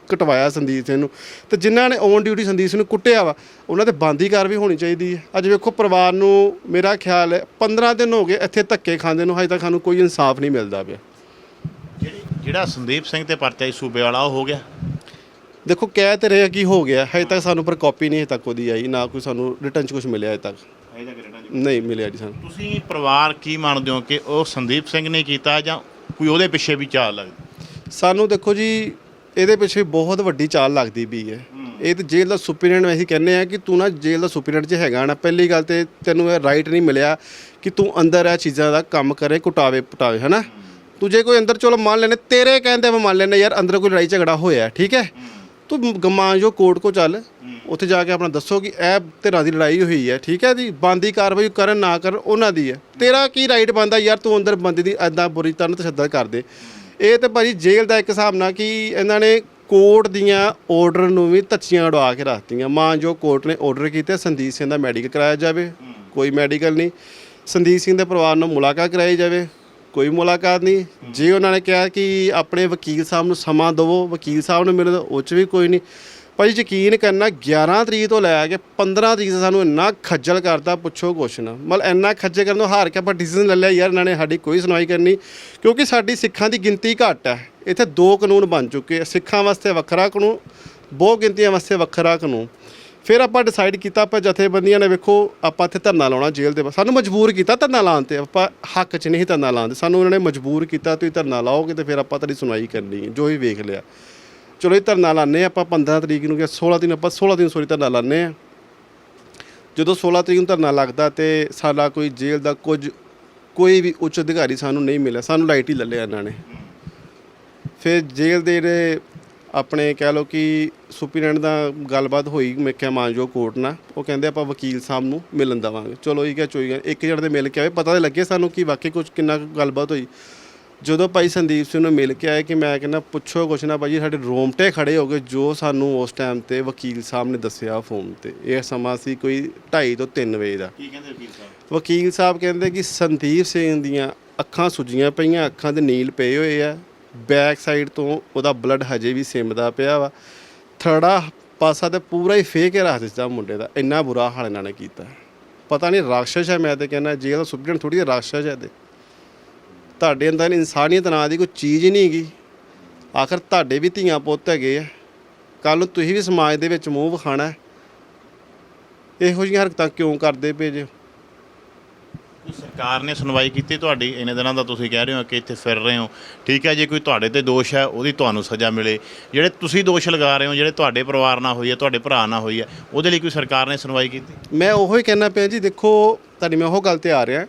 ਕਟਵਾਇਆ ਸੰਦੀਪ ਸਿੰਘ ਨੂੰ, ਤੇ ਜਿਨ੍ਹਾਂ ਨੇ ਔਨ ਡਿਊਟੀ ਸੰਦੀਪ ਸਿੰਘ ਨੂੰ ਕੁੱਟਿਆ ਵਾ, ਉਹਨਾਂ ਤੇ ਬੰਦੀ ਕਾਰਵਾਈ ਹੋਣੀ ਚਾਹੀਦੀ ਹੈ। ਅੱਜ ਵੇਖੋ ਪਰਿਵਾਰ ਨੂੰ ਮੇਰਾ ਖਿਆਲ ਹੈ 15 ਦਿਨ ਹੋ ਗਏ ਇੱਥੇ ਧੱਕੇ ਖਾਂਦੇ ਨੂੰ, ਹਜੇ ਤੱਕ ਸਾਨੂੰ ਕੋਈ ਇਨਸਾਫ ਨਹੀਂ ਮਿਲਦਾ ਪਿਆ। ਜਿਹੜੀ- ਜਿਹੜਾ ਸੰਦੀਪ ਸਿੰਘ ਤੇ ਪਰਚਾ ਸੀ ਸੂਬੇ ਵਾਲਾ, ਉਹ ਹੋ ਗਿਆ। ਦੇਖੋ ਕਹਿ ਤੇ ਰਿਹਾ ਕੀ ਹੋ ਗਿਆ। ਹਜੇ ਤੱਕ ਸਾਨੂੰ ਪਰ ਕਾਪੀ ਨਹੀਂ ਹਜੇ ਤੱਕ ਉਹਦੀ ਆਈ ਨਾ ਕੋਈ ਸਾਨੂੰ ਰਿਟਰਨ 'ਚ ਕੁਝ ਮਿਲਿਆ ਹਜੇ ਤੱਕ। ਨਹੀਂ ਮਿਲਿਆ ਜੀ ਸਾਨੂੰ। ਤੁਸੀਂ ਪਰਿਵਾਰ ਕੀ ਮੰਨਦੇ ਹੋ ਕਿ ਉਹ ਸੰਦੀਪ ਸਿੰਘ ਨੇ ਕੀਤਾ ਜਾਂ ਕੋਈ ਉਹਦੇ ਪਿੱਛੇ ਵੀ ਚਾਲ ਲੱਗਦੀ? ਸਾਨੂੰ ਦੇਖੋ ਜੀ ਇਹਦੇ ਪਿੱਛੇ ਬਹੁਤ ਵੱਡੀ ਚਾਲ ਲੱਗਦੀ ਵੀ ਹੈ। ਇਹ ਤੇ ਜੇਲ੍ਹ ਦਾ ਸੁਪਰੀਡੈਂਟ ਅਸੀਂ ਕਹਿੰਦੇ ਆ ਕਿ ਤੂੰ ਨਾ ਜੇਲ੍ਹ ਦਾ ਸੁਪਰੀਡੈਂਟ 'ਚ ਹੈਗਾ ਨਾ ਪਹਿਲੀ ਗੱਲ ਤੇ ਤੈਨੂੰ ਇਹ ਰਾਈਟ ਨਹੀਂ ਮਿਲਿਆ ਕਿ ਤੂੰ ਅੰਦਰ ਇਹ ਚੀਜ਼ਾਂ ਦਾ ਕੰਮ ਕਰੇ ਕੁਟਾਵੇ ਪਟਾਵੇ ਹਨਾ? ਤੂੰ ਜੇ ਕੋਈ ਅੰਦਰ ਚਲੋ ਮੰਨ ਲੈਨੇ ਤੇਰੇ ਕਹਿੰਦੇ ਮੈਂ ਮੰਨ ਲੈਨੇ ਯਾਰ ਅੰਦਰ ਕੋਈ ਲੜਾਈ ਝਗੜਾ ਹੋਇਆ ਠੀਕ ਹੈ। ਤੂੰ ਗਮਾਂ ਜੋ ਕੋਰਟ ਕੋ ਚੱਲ ਉੱਥੇ ਜਾ ਕੇ ਆਪਣਾ ਦੱਸੋ ਕਿ ਇਹ ਧਿਰਾਂ ਦੀ ਲੜਾਈ ਹੋਈ ਹੈ ਠੀਕ ਹੈ ਜੀ? ਬੰਦੀ ਕਾਰਵਾਈ ਕਰਨ ਨਾ ਕਰਨ ਉਹਨਾਂ ਦੀ ਹੈ। ਤੇਰਾ ਕੀ ਰਾਈਟ ਬੰਦਾ ਯਾਰ ਤੂੰ ਅੰਦਰ ਬੰਦੇ ਦੀ ਐਦਾਂ ਬੁਰੀ ਤਰ੍ਹਾਂ ਤਸ਼ੱਦਦ ਕਰਦੇ ਇਹ ਤੇ ਭਾਜੀ ਜੇਲ੍ਹ ਦਾ ਇੱਕ ਹਿਸਾਬ ਨਾਲ ਕਿ ਇਹਨਾਂ ਨੇ ਕੋਰਟ ਦੀਆਂ ਆਰਡਰ ਨੂੰ ਵੀ ਧੱਚੀਆਂ ਉਡਵਾ ਕੇ ਰੱਖਤੀਆਂ। ਮਾਂ ਜੋ ਕੋਰਟ ਨੇ ਆਰਡਰ ਕੀਤੇ ਸੰਦੀਪ ਸਿੰਘ ਦਾ ਮੈਡੀਕਲ ਕਰਾਇਆ ਜਾਵੇ ਕੋਈ ਮੈਡੀਕਲ ਨਹੀਂ। ਸੰਦੀਪ ਸਿੰਘ ਦੇ ਪਰਿਵਾਰ ਨਾਲ ਮੁਲਾਕਾਤ ਕਰਾਈ ਜਾਵੇ। ਕੋਈ ਮੁਲਾਕਾਤ ਨਹੀਂ। ਜੇ ਉਹਨਾਂ ਨੇ ਕਿਹਾ ਕਿ ਆਪਣੇ ਵਕੀਲ ਸਾਹਿਬ ਨੂੰ ਸਮਾਂ ਦਿਵੋ, ਵਕੀਲ ਸਾਹਿਬ ਨੂੰ ਮਿਲੋ ਉਹ 'ਚ ਵੀ ਕੋਈ ਨਹੀਂ। ਭਾਈ ਯਕੀਨ ਕਰਨਾ 11 ਤਰੀਕ ਤੋਂ ਲੈ ਕੇ 15 ਤਰੀਕ ਸਾਨੂੰ ਇੰਨਾ ਖੱਜਲ ਕਰਦਾ, ਪੁੱਛੋ ਕੁਛ ਨਾ। ਮਤਲਬ ਇੰਨਾ ਖੱਜਲ ਕਰਨ ਤੋਂ ਹਾਰ ਕੇ ਆਪਾਂ ਡਿਸੀਜਨ ਲੈ ਲਿਆ, ਯਾਰ ਇਹਨਾਂ ਨੇ ਸਾਡੀ ਕੋਈ ਸੁਣਵਾਈ ਕਰਨੀ। ਕਿਉਂਕਿ ਸਾਡੀ ਸਿੱਖਾਂ ਦੀ ਗਿਣਤੀ ਘੱਟ ਹੈ। ਇੱਥੇ ਦੋ ਕਾਨੂੰਨ ਬਣ ਚੁੱਕੇ ਸਿੱਖਾਂ ਵਾਸਤੇ ਵੱਖਰਾ ਕਾਨੂੰਨ, ਬਹੁ ਗਿਣਤੀਆਂ ਵਾਸਤੇ ਵੱਖਰਾ ਕਾਨੂੰਨ। ਫਿਰ ਆਪਾਂ ਡਿਸਾਈਡ ਕੀਤਾ, ਆਪਾਂ ਜਥੇਬੰਦੀਆਂ ਨੇ ਵੇਖੋ, ਆਪਾਂ ਇੱਥੇ ਧਰਨਾ ਲਾਉਣਾ ਜੇਲ੍ਹ ਦੇ ਬਾਹਰ ਸਾਨੂੰ ਮਜਬੂਰ ਕੀਤਾ ਧਰਨਾ ਲਾਉਣ ਤੇ, ਆਪਾਂ ਹੱਕ 'ਚ ਨਹੀਂ ਧਰਨਾ ਲਾਉਂਦੇ ਸਾਨੂੰ ਉਹਨਾਂ ਨੇ ਮਜਬੂਰ ਕੀਤਾ, ਤੁਸੀਂ ਧਰਨਾ ਲਾਓਗੇ ਤੇ ਫਿਰ ਆਪਾਂ ਤੁਹਾਡੀ ਸੁਣਾਈ ਕਰਨੀ ਜੋ ਹੀ ਵੇਖ ਲਿਆ। ਚਲੋ ਇਹ ਧਰਨਾ ਲਾਣੇ ਆਪਾਂ 15 ਤਰੀਕ ਨੂੰ ਕਿ 16 ਦਿਨ, ਆਪਾਂ 16 ਦਿਨ ਸੋਰੀ ਧਰਨਾ ਲਾਣੇ ਆ ਜਦੋਂ 16 ਤਰੀਕ ਨੂੰ ਧਰਨਾ ਲੱਗਦਾ ਤੇ ਸਾਡਾ ਕੋਈ ਜੇਲ੍ਹ ਦਾ ਕੁਝ, ਕੋਈ ਵੀ ਉੱਚ ਅਧਿਕਾਰੀ ਸਾਨੂੰ ਨਹੀਂ ਮਿਲਿਆ, ਸਾਨੂੰ ਲਾਈਟ ਹੀ ਲੱਲਿਆ ਇਹਨਾਂ ਨੇ। ਫਿਰ ਜੇਲ੍ਹ ਦੇ ਜਿਹੜੇ ਆਪਣੇ ਕਹਿ ਲਓ ਕਿ ਸੁਪਰੀਡੈਂਟ ਦਾ ਗੱਲਬਾਤ ਹੋਈ ਮੈਂ ਕਿਹਾ ਮਾਨਜੋ ਕੋਰਟ ਨਾਲ। ਉਹ ਕਹਿੰਦੇ ਆਪਾਂ ਵਕੀਲ ਸਾਹਿਬ ਨੂੰ ਮਿਲਣ ਦਵਾਂਗੇ। ਚਲੋ ਇਹ ਕਿਹਾ ਚੋਈ ਗਿਆ ਇੱਕ ਜਣ ਦੇ ਮਿਲ ਕੇ ਆਏ। ਪਤਾ ਤਾਂ ਲੱਗੇ ਸਾਨੂੰ ਕਿ ਵਾਕਈ ਕੁਝ ਕਿੰਨਾ ਗੱਲਬਾਤ ਹੋਈ। ਜਦੋਂ ਭਾਈ ਸੰਦੀਪ ਸਿੰਘ ਨੂੰ ਮਿਲ ਕੇ ਆਏ ਕਿ ਮੈਂ ਕਹਿੰਦਾ ਪੁੱਛੋ ਕੁਛ ਨਾ ਭਾਜੀ ਸਾਡੇ ਰੋਮਟੇ ਖੜੇ ਹੋ ਗਏ। ਜੋ ਸਾਨੂੰ ਉਸ ਟਾਈਮ ਤੇ ਵਕੀਲ ਸਾਹਿਬ ਨੇ ਦੱਸਿਆ ਫੋਨ ਤੇ। ਇਹ ਸਮਾਂ ਸੀ ਕੋਈ 2:30 ਤੋਂ 3 ਵਜੇ ਦਾ। ਕੀ ਕਹਿੰਦੇ ਵਕੀਲ ਸਾਹਿਬ? ਵਕੀਲ ਸਾਹਿਬ ਕਹਿੰਦੇ ਕਿ ਸੰਦੀਪ ਸਿੰਘ ਦੀਆਂ ਅੱਖਾਂ ਸੁੱਜੀਆਂ ਪਈਆਂ ਅੱਖਾਂ ਦੇ ਨੀਲ ਪਏ ਹੋਏ ਆ। ਬੈਕ ਸਾਈਡ ਤੋਂ ਉਹਦਾ ਬਲੱਡ ਹਜੇ ਵੀ ਸਿਮਦਾ ਪਿਆ ਵਾ। ਥੜਾ ਪਾਸਾ ਤੇ ਪੂਰਾ ਹੀ ਫੇਕ ਰੱਖ ਦਿੱਤਾ ਮੁੰਡੇ ਦਾ। ਇੰਨਾ ਬੁਰਾ ਹਾਲ ਇਹਨਾਂ ਨੇ ਕੀਤਾ। ਪਤਾ ਨਹੀਂ ਰਾਖਸ਼ ਹੈ, ਮੈਂ ਤੇ ਕਹਿੰਦਾ ਜੇਲ੍ਹ ਦਾ ਸੁਪਰਡੈਂਟ ਥੋੜੀ ਜਿਹੀ ਰਾਖਸ਼ ਹੈ ਤੇ। ਤੁਹਾਡੇ ਅੰਦਰ ਇਨਸਾਨੀਅਤ ਨਾਂ ਦੀ ਕੋਈ ਚੀਜ਼ ਹੀ ਨਹੀਂ ਹੈਗੀ। ਆਖਰ ਤੁਹਾਡੇ ਵੀ ਧੀਆਂ ਪੁੱਤ ਹੈਗੇ ਆ। ਕੱਲ ਨੂੰ ਤੁਸੀਂ ਵੀ ਸਮਾਜ ਦੇ ਵਿੱਚ ਮੂੰਹ ਵਿਖਾਣਾ ਇਹੋ ਜਿਹੀਆਂ ਹਰਕਤਾਂ ਕਿਉਂ ਕਰਦੇ ਪਏ ਜੇ? ਸਰਕਾਰ ਨੇ ਸੁਣਵਾਈ ਕੀਤੀ ਤੁਹਾਡੀ? ਇੰਨੇ ਦਿਨਾਂ ਦਾ ਤੁਸੀਂ ਕਹਿ ਰਹੇ ਹੋ ਕਿ ਇੱਥੇ ਫਿਰ ਰਹੇ ਹੋ। ਠੀਕ ਹੈ ਜੇ ਕੋਈ ਤੁਹਾਡੇ ਤੇ ਦੋਸ਼ ਹੈ, ਉਹਦੀ ਤੁਹਾਨੂੰ ਸਜ਼ਾ ਮਿਲੇ। ਜਿਹੜੇ ਤੁਸੀਂ ਦੋਸ਼ ਲਗਾ ਰਹੇ ਹੋ, ਜਿਹੜੇ ਤੁਹਾਡੇ ਪਰਿਵਾਰ ਨਾਲ ਹੋਈ ਹੈ, ਤੁਹਾਡੇ ਭਰਾ ਨਾਲ ਹੋਈ ਹੈ, ਉਹਦੇ ਲਈ ਕੋਈ ਸਰਕਾਰ ਨੇ ਸੁਣਵਾਈ ਕੀਤੀ? ਮੈਂ ਉਹੋ ਹੀ ਕਹਿਣਾ ਪਿਆ ਜੀ, ਦੇਖੋ, ਤੁਹਾਡੀ ਮੈਂ ਉਹ ਗੱਲ ਤੇ ਆ ਰਿਹਾ।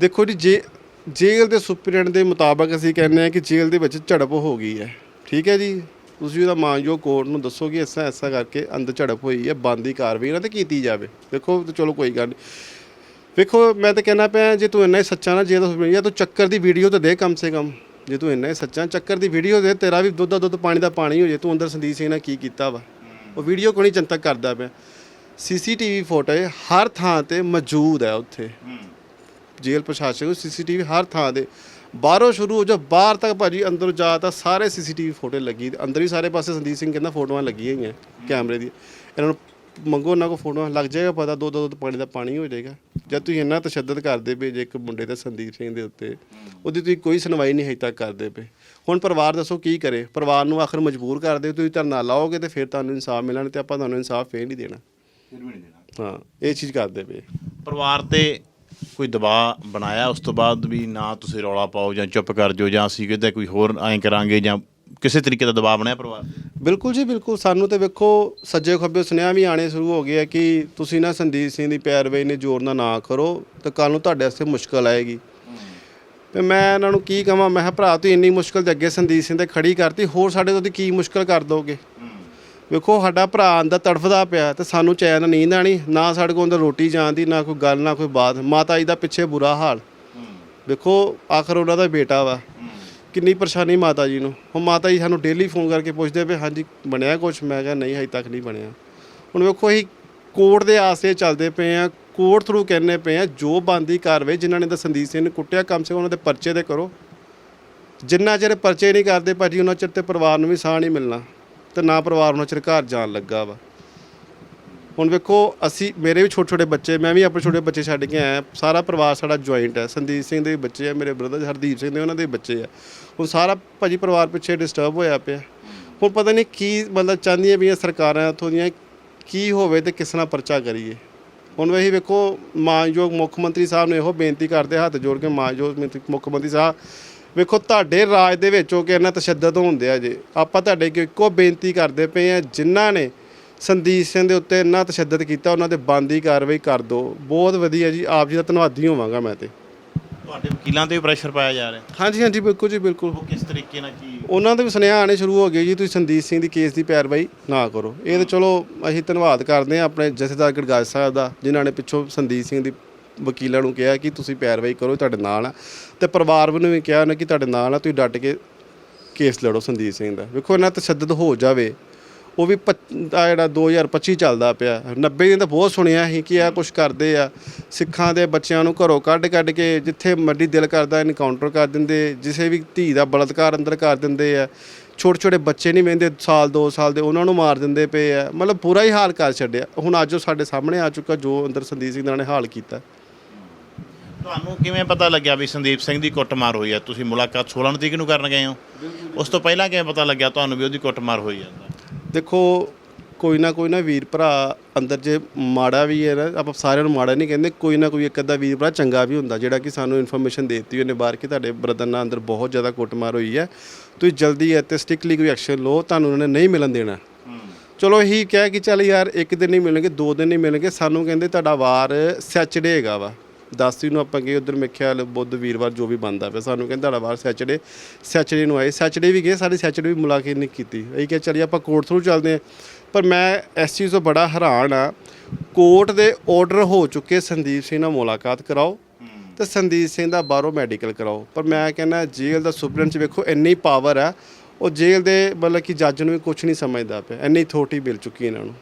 ਦੇਖੋ ਜੀ, ਜੇ, ਜੇਲ੍ਹ ਦੇ ਸੁਪਰਡੈਂਟ ਦੇ ਮੁਤਾਬਕ ਅਸੀਂ ਕਹਿੰਦੇ ਆ ਕਿ ਜੇਲ੍ਹ ਦੇ ਵਿੱਚ ਝੜਪ ਹੋ ਗਈ ਹੈ। ਠੀਕ ਹੈ ਜੀ? ਤੁਸੀਂ ਉਹਦਾ ਮਾਨਯੋਗ ਕੋਰਟ ਨੂੰ ਦੱਸੋ ਕਿ ਐਸਾ ਐਸਾ ਕਰਕੇ ਅੰਦਰ ਝੜਪ ਹੋਈ ਹੈ, ਬੰਦੀ ਕਾਰਵਾਈ ਇਹਨਾਂ ਤੇ ਕੀਤੀ ਜਾਵੇ। ਦੇਖੋ ਚਲੋ ਕੋਈ ਗੱਲ ਨਹੀਂ ਵੇਖੋ, ਮੈਂ ਤਾਂ ਕਹਿਣਾ ਪਿਆ, ਜੇ ਤੂੰ ਇੰਨਾ ਹੀ ਸੱਚਾ ਨਾ ਜੇ ਤਾਂ ਜਾਂ, ਤੂੰ ਚੱਕਰ ਦੀ ਵੀਡੀਓ ਤਾਂ ਦੇ ਕਮ ਸੇ ਕਮ, ਜੇ ਤੂੰ ਇੰਨਾ ਹੀ ਸੱਚਾ, ਚੱਕਰ ਦੀ ਵੀਡੀਓ ਦੇ ਤੇਰਾ ਵੀ ਦੁੱਧ ਦਾ ਦੁੱਧ ਪਾਣੀ ਦਾ ਪਾਣੀ ਹੋ ਜੇ, ਤੂੰ ਅੰਦਰ ਸੰਦੀਪ ਸਿੰਘ ਨੇ ਕੀ ਕੀਤਾ ਵਾ? ਉਹ ਵੀਡੀਓ ਕੋਈ ਨਹੀਂ ਜਨਤਕ ਕਰਦਾ ਪਿਆ। ਸੀਸੀਟੀਵੀ ਫੋਟੋ ਹਰ ਥਾਂ ਤੇ ਮੌਜੂਦ ਹੈ ਉੱਥੇ। ਜੇਲ੍ਹ ਪ੍ਰਸ਼ਾਸਨ ਕੋਲ ਸੀਸੀਟੀਵੀ ਹਰ ਥਾਂ ਦੇ ਬਾਹਰੋਂ ਸ਼ੁਰੂ ਹੋ ਜਾ, ਬਾਹਰ ਤੱਕ ਭਾਜੀ ਅੰਦਰ ਜਾ ਤਾਂ ਸਾਰੇ ਸੀਸੀਟੀਵੀ ਫੋਟੋ ਲੱਗੀ ਅੰਦਰ ਵੀ ਸਾਰੇ ਪਾਸੇ ਸੰਦੀਪ ਸਿੰਘ ਕਹਿੰਦਾ ਫੋਟੋਆਂ ਲੱਗੀਆਂ ਹੋਈਆਂ, ਕੈਮਰੇ ਦੀ ਇਹਨਾਂ ਨੂੰ ਮੰਗੋ ਨਾ ਕੋ ਫੋਟੋਆਂ, ਲੱਗ ਜਾਏਗਾ ਪਤਾ ਦੋ ਦੋ ਪਾਣੀ ਦਾ ਪਾਣੀ ਹੋ ਜਾਏਗਾ। ਜਦ ਤੁਸੀਂ ਇੰਨਾ ਤਸ਼ੱਦਦ ਕਰਦੇ ਪਏ ਜੇ ਇੱਕ ਮੁੰਡੇ ਤੇ ਸੰਦੀਪ ਸਿੰਘ ਦੇ ਉੱਤੇ ਉਹਦੀ ਤੁਸੀਂ ਕੋਈ ਸੁਣਵਾਈ ਨਹੀਂ ਹਜੇ ਤੱਕ ਕਰਦੇ ਪਏ। ਹੁਣ ਪਰਿਵਾਰ ਦੱਸੋ ਕੀ ਕਰੇ? ਪਰਿਵਾਰ ਨੂੰ ਆਖਰ ਮਜਬੂਰ ਕਰਦੇ ਹੋ, ਤੁਸੀਂ ਧਰਨਾ ਲਾਓਗੇ ਤੇ ਫਿਰ ਤੁਹਾਨੂੰ ਇਨਸਾਫ ਮਿਲਣਾ ਤੇ ਆਪਾਂ ਤੁਹਾਨੂੰ ਇਨਸਾਫ ਫੇਰ ਨਹੀਂ ਦੇਣਾ। ਫਿਰ ਵੀ ਨਹੀਂ ਦੇਣਾ। ਹਾਂ ਇਹ ਚੀਜ਼ ਕਰਦੇ ਪਏ। ਪਰਿਵਾਰ ਤੇ ਕੋਈ ਦਬਾਅ ਬਣਾਇਆ ਉਸ ਤੋਂ ਬਾਅਦ ਵੀ ਨਾ ਤੁਸੀਂ ਰੌਲਾ ਪਾਓ ਜਾਂ ਚੁੱਪ ਕਰ ਜਾਓ ਜਾਂ ਅਸੀਂ ਕਿਤੇ ਕੋਈ ਹੋਰ ਐਂ ਕਰਾਂਗੇ ਜਾਂ ਕਿਸੇ ਤਰੀਕੇ ਦਾ ਦਬਾਅ ਬਣਿਆ ਪਰਿਵਾਰ? ਤੇ? ਬਿਲਕੁਲ ਜੀ, ਬਿਲਕੁਲ। ਸਾਨੂੰ ਤੇ ਵੇਖੋ, ਸੱਜੇ ਖੱਬੇ ਸੁਨੇਹਾ ਵੀ ਆਣੇ ਸ਼ੁਰੂ ਹੋ ਗਏ ਆ ਕਿ ਤੁਸੀਂ ਨਾ ਸੰਦੀਪ ਸਿੰਘ ਦੀ ਪੈਰਵਾਈ ਨੇ ਜ਼ੋਰ ਨਾਲ ਨਾ ਕਰੋ ਤੇ ਕੱਲ ਨੂੰ ਤੁਹਾਡੇ ਵਾਸਤੇ ਮੁਸ਼ਕਲ ਆਏਗੀ। ਤੇ ਮੈਂ ਇਹਨਾਂ ਨੂੰ ਕੀ ਕਹਾਂ, ਮੈਂ ਕਿਹਾ, ਭਰਾ, ਤੂੰ ਇੰਨੀ ਮੁਸ਼ਕਲ ਦੇ ਅੱਗੇ ਸੰਦੀਪ ਸਿੰਘ ਤੇ ਖੜੀ ਕਰਤੀ, ਹੋਰ ਸਾਡੇ ਤੋਂ ਤੁਸੀਂ ਕੀ ਮੁਸ਼ਕਲ ਕਰ ਦੋਗੇ? ਵੇਖੋ, ਸਾਡਾ ਭਰਾ ਅੰਦਰ ਤੜਫਦਾ ਪਿਆ ਤੇ ਸਾਨੂੰ ਚੈਨ ਨੀਂਦ ਆਣੀ ਨਾ ਸਾਡੇ ਕੋਲ ਅੰਦਰ ਰੋਟੀ ਜਾਂਦੀ ਨਾ ਕੋਈ ਗੱਲ, ਨਾ ਕੋਈ ਬਾਤ। ਮਾਤਾ ਜੀ ਦਾ ਪਿੱਛੇ ਬੁਰਾ ਹਾਲ। ਵੇਖੋ, ਆਖਰ ਉਹਨਾਂ ਦਾ ਬੇਟਾ ਵਾ। ਕਿੰਨੀ ਪਰੇਸ਼ਾਨੀ ਮਾਤਾ ਜੀ ਨੂੰ? ਹੁਣ ਮਾਤਾ ਜੀ ਸਾਨੂੰ ਡੇਲੀ ਫੋਨ ਕਰਕੇ ਪੁੱਛਦੇ ਪਏ ਹਾਂਜੀ, ਬਣਿਆ ਕੁਝ ਮੈਂ ਕਿਹਾ ਨਹੀਂ, ਹਜੇ ਤੱਕ ਨਹੀਂ ਬਣਿਆ। ਹੁਣ ਵੇਖੋ, ਅਸੀਂ ਕੋਰਟ ਦੇ ਆਸਰੇ ਚੱਲਦੇ ਪਏ ਆ ਕੋਰਟ ਥਰੂ ਕਹਿੰਦੇ ਪਏ ਆ ਜੋ ਬੰਦੀ ਕਾਰਵਾਈ ਜਿਨ੍ਹਾਂ ਨੇ ਤਾਂ ਸੰਦੀਪ ਸਿੰਘ ਨੂੰ ਕੁੱਟਿਆ, ਕੰਮ ਸੇ ਉਹਨਾਂ ਦੇ ਪਰਚੇ ਤੇ ਕਰੋ। ਜਿੰਨਾ ਚਿਰ ਪਰਚੇ ਨਹੀਂ ਕਰਦੇ ਭਾਜੀ, ਉਹਨਾਂ ਚਿਰ ਤੇ ਪਰਿਵਾਰ ਨੂੰ ਵੀ ਸਾਹ ਨਹੀਂ ਮਿਲਣਾ ਤੇ ਨਾ ਪਰਿਵਾਰ ਉਹਨਾਂ ਚਿਰ ਘਰ ਜਾਣ ਲੱਗਾ ਵਾ। ਹੁਣ ਵੇਖੋ, ਅਸੀਂ ਮੇਰੇ ਵੀ ਛੋਟੇ ਛੋਟੇ ਬੱਚੇ, ਮੈਂ ਵੀ ਆਪਣੇ ਛੋਟੇ ਬੱਚੇ ਛੱਡ ਕੇ ਆਇਆ। ਸਾਰਾ ਪਰਿਵਾਰ ਸਾਡਾ ਜੁਆਇੰਟ ਹੈ। ਸੰਦੀਪ ਸਿੰਘ ਦੇ ਬੱਚੇ ਆ, ਮੇਰੇ ਬ੍ਰਦਰ ਹਰਦੀਪ ਸਿੰਘ ਦੇ, ਉਹਨਾਂ ਦੇ ਬੱਚੇ ਆ। ਹੁਣ ਸਾਰਾ ਭਾਜੀ ਪਰਿਵਾਰ ਪਿੱਛੇ ਡਿਸਟਰਬ ਹੋਇਆ ਪਿਆ। ਹੁਣ ਪਤਾ ਨਹੀਂ ਕੀ ਮਤਲਬ ਚਾਹੁੰਦੀਆਂ ਵੀ ਸਰਕਾਰਾਂ ਇੱਥੋਂ ਦੀਆਂ, ਕੀ ਹੋਵੇ ਤੇ ਕਿਸ ਨਾਲ ਪਰਚਾ ਕਰੀਏ। ਹੁਣ ਵਹੀ ਵੇਖੋ, ਮਾਨਯੋਗ ਮੁੱਖ ਮੰਤਰੀ ਸਾਹਿਬ ਨੇ ਇਹੋ ਬੇਨਤੀ ਕਰਦੇ ਹੱਥ ਜੋੜ ਕੇ ਮਾਨਯੋਗ ਮੁੱਖ ਮੰਤਰੀ ਸਾਹਿਬ, ਵੇਖੋ ਤੁਹਾਡੇ ਰਾਜ ਦੇ ਵਿੱਚ ਹੋ ਕੇ ਇੰਨਾ ਤਸ਼ੱਦਦ ਹੁੰਦੇ ਆ ਜੇ। ਆਪਾਂ ਤੁਹਾਡੇ ਅੱਗੇ ਇੱਕੋ ਬੇਨਤੀ ਕਰਦੇ ਪਏ ਆ, ਜਿਨ੍ਹਾਂ ਨੇ ਸੰਦੀਪ ਸਿੰਘ ਦੇ ਉੱਤੇ ਇੰਨਾ ਤਸ਼ੱਦਦ ਕੀਤਾ ਉਹਨਾਂ ਦੇ ਬੰਦੀ ਕਾਰਵਾਈ ਕਰ ਦਿਓ ਬਹੁਤ ਵਧੀਆ ਜੀ ਆਪ ਜੀ ਦਾ ਧੰਨਵਾਦੀ ਹੋਵਾਂਗਾ ਮੈਂ ਤੇ। ਤੁਹਾਡੇ ਵਕੀਲਾਂ ਤੇ ਵੀ ਪ੍ਰੈਸ਼ਰ ਪਾਇਆ ਜਾ ਰਿਹਾ। ਹਾਂਜੀ ਹਾਂਜੀ ਬਿਲਕੁਲ ਜੀ ਬਿਲਕੁਲ। ਉਹ ਕਿਸ ਤਰੀਕੇ ਨਾਲ ਕੀ ਉਹਨਾਂ ਦੇ ਵੀ ਸੁਨੇਹਾ ਆਣੇ ਸ਼ੁਰੂ ਹੋ ਗਏ ਜੀ ਤੁਸੀਂ ਸੰਦੀਪ ਸਿੰਘ ਦੀ ਕੇਸ ਦੀ ਪੈਰਵਾਈ ਨਾ ਕਰੋ। ਇਹ ਤਾਂ ਚਲੋ ਅਸੀਂ ਧੰਨਵਾਦ ਕਰਦੇ ਹਾਂ ਆਪਣੇ ਜਥੇਦਾਰ ਗੜਗਾਜ ਸਾਹਿਬ ਦਾ ਜਿਨ੍ਹਾਂ ਨੇ ਪਿੱਛੋਂ ਸੰਦੀਪ ਸਿੰਘ ਦੀ ਵਕੀਲਾਂ ਨੂੰ ਕਿਹਾ ਕਿ ਤੁਸੀਂ ਪੈਰਵਾਈ ਕਰੋ ਤੁਹਾਡੇ ਨਾਲ ਆ। ਤੇ ਪਰਿਵਾਰ ਨੂੰ ਵੀ ਕਿਹਾ ਉਹਨਾਂ ਕਿ ਤੁਹਾਡੇ ਨਾਲ ਆ ਤੁਸੀਂ ਡਟ ਕੇ ਕੇਸ ਲੜੋ ਸੰਦੀਪ ਸਿੰਘ ਦਾ। ਵੇਖੋ ਇਹਨਾਂ ਤਸ਼ੱਦਦ ਹੋ ਜਾਵੇ ਉਹ ਵੀ ਆਹ ਜਿਹੜਾ 2025 ਚੱਲਦਾ ਪਿਆ। 90 ਦਿਨ ਤਾਂ ਬਹੁਤ ਸੁਣਿਆ ਸੀ ਕਿ ਇਹ ਕੁਝ ਕਰਦੇ ਆ। ਸਿੱਖਾਂ ਦੇ ਬੱਚਿਆਂ ਨੂੰ ਘਰੋਂ ਕੱਢ ਕੱਢ ਕੇ ਜਿੱਥੇ ਮਰਜ਼ੀ ਦਿਲ ਕਰਦਾ ਐਨਕਾਊਂਟਰ ਕਰ ਦਿੰਦੇ ਜਿਸੇ ਵੀ ਧੀ ਦਾ ਬਲਤਕਾਰ ਅੰਦਰ ਕਰ ਦਿੰਦੇ ਆ। ਛੋਟੇ ਛੋਟੇ ਬੱਚੇ ਨਹੀਂ ਵਹਿੰਦੇ ਸਾਲ 2 ਸਾਲ ਦੇ ਉਹਨਾਂ ਨੂੰ ਮਾਰ ਦਿੰਦੇ ਪਏ ਆ। ਮਤਲਬ ਬੁਰਾ ਹੀ ਹਾਲ ਕਰ ਛੱਡਿਆ। ਹੁਣ ਅੱਜ ਉਹ ਸਾਡੇ ਸਾਹਮਣੇ ਆ ਚੁੱਕਾ ਜੋ ਅੰਦਰ ਸੰਦੀਪ ਸਿੰਘ ਨੇ ਹਾਲ ਕੀਤਾ। ਤੁਹਾਨੂੰ ਕਿਵੇਂ ਪਤਾ ਲੱਗਿਆ ਵੀ ਸੰਦੀਪ ਸਿੰਘ ਦੀ ਕੁੱਟਮਾਰ ਹੋਈ ਹੈ ਤੁਸੀਂ ਮੁਲਾਕਾਤ 16 ਤਰੀਕ ਨੂੰ ਕਰਨ ਗਏ ਹੋ। ਉਸ ਤੋਂ ਪਹਿਲਾਂ ਕਿਵੇਂ ਪਤਾ ਲੱਗਿਆ ਤੁਹਾਨੂੰ ਵੀ ਉਹਦੀ ਕੁੱਟਮਾਰ ਹੋਈ ਹੈ ਦੇਖੋ, ਕੋਈ ਨਾ ਕੋਈ ਨਾ ਵੀਰ ਭਰਾ ਅੰਦਰ ਜੇ ਮਾੜਾ ਵੀ ਹੈ ਨਾ, ਆਪਾਂ ਸਾਰਿਆਂ ਨੂੰ ਮਾੜਾ ਨਹੀਂ ਕਹਿੰਦੇ, ਕੋਈ ਨਾ ਕੋਈ ਇੱਕ ਅੱਧਾ ਵੀਰ ਭਰਾ ਚੰਗਾ ਵੀ ਹੁੰਦਾ, ਜਿਹੜਾ ਕਿ ਸਾਨੂੰ ਇਨਫੋਰਮੇਸ਼ਨ ਦੇਤੀ ਉਹਨੇ ਬਾਹਰ ਕਿ ਤੁਹਾਡੇ ਬ੍ਰਦਰ ਨਾਲ ਅੰਦਰ ਬਹੁਤ ਜ਼ਿਆਦਾ ਕੁੱਟਮਾਰ ਹੋਈ ਹੈ। ਤੁਸੀਂ ਜਲਦੀ ਇੱਥੇ ਸਟ੍ਰਿਕਟਲੀ ਕੋਈ ਐਕਸ਼ਨ ਲਓ, ਤੁਹਾਨੂੰ ਉਹਨਾਂ ਨੇ ਨਹੀਂ ਮਿਲਣ ਦੇਣਾ। ਚਲੋ ਇਹੀ ਕਹਿ ਕਿ ਚੱਲ ਯਾਰ, ਇੱਕ ਦਿਨ ਨਹੀਂ ਮਿਲਣਗੇ, ਦੋ ਦਿਨ ਨਹੀਂ ਮਿਲਣਗੇ, ਸਾਨੂੰ ਕਹਿੰਦੇ ਤੁਹਾਡਾ ਵਾਰ ਸੈਚਰਡੇ ਹੈਗਾ ਵਾ। 10 ਨੂੰ ਆਪਾਂ ਗਏ ਉਧਰ ਮੇਰੇ ਖਿਆਲ ਬੁੱਧ ਵੀਰਵਾਰ ਜੋ ਵੀ ਬੰਦਾ ਪਿਆ, ਸਾਨੂੰ ਕਹਿੰਦਾ ਤੁਹਾਡਾ ਵਾਰ ਸੈਚਰਡੇ ਸੈਚਰਡੇ ਨੂੰ ਆਏ ਸੈਚਰਡੇ ਵੀ ਗਏ, ਸਾਡੀ ਸੈਚਰਡੇ ਵੀ ਮੁਲਾਕਾਤ ਨਹੀਂ ਕੀਤੀ। ਅਸੀਂ ਕਿਹਾ ਚਲੀਏ ਆਪਾਂ ਕੋਰਟ ਥਰੂ ਚੱਲਦੇ ਹਾਂ। ਪਰ ਮੈਂ ਇਸ ਚੀਜ਼ ਤੋਂ ਬੜਾ ਹੈਰਾਨ ਆ ਕੋਰਟ ਦੇ ਆਰਡਰ ਹੋ ਚੁੱਕੇ ਸੰਦੀਪ ਸਿੰਘ ਨਾਲ ਮੁਲਾਕਾਤ ਕਰਾਓ ਤੇ ਸੰਦੀਪ ਸਿੰਘ ਦਾ ਬਾਹਰੋਂ ਮੈਡੀਕਲ ਕਰਾਓ। ਪਰ ਮੈਂ ਕਹਿੰਦਾ ਜੇਲ੍ਹ ਦਾ ਸੁਪਰਡੈਂਟ ਚ ਵੇਖੋ ਇੰਨੀ ਪਾਵਰ ਆ, ਉਹ ਜੇਲ੍ਹ ਦੇ ਮਤਲਬ ਕਿ ਜੱਜ ਨੂੰ ਵੀ ਕੁਝ ਨਹੀਂ ਸਮਝਦਾ ਪਿਆ, ਇੰਨੀ ਅਥਾਰਟੀ ਮਿਲ ਚੁੱਕੀ ਇਹਨਾਂ ਨੂੰ।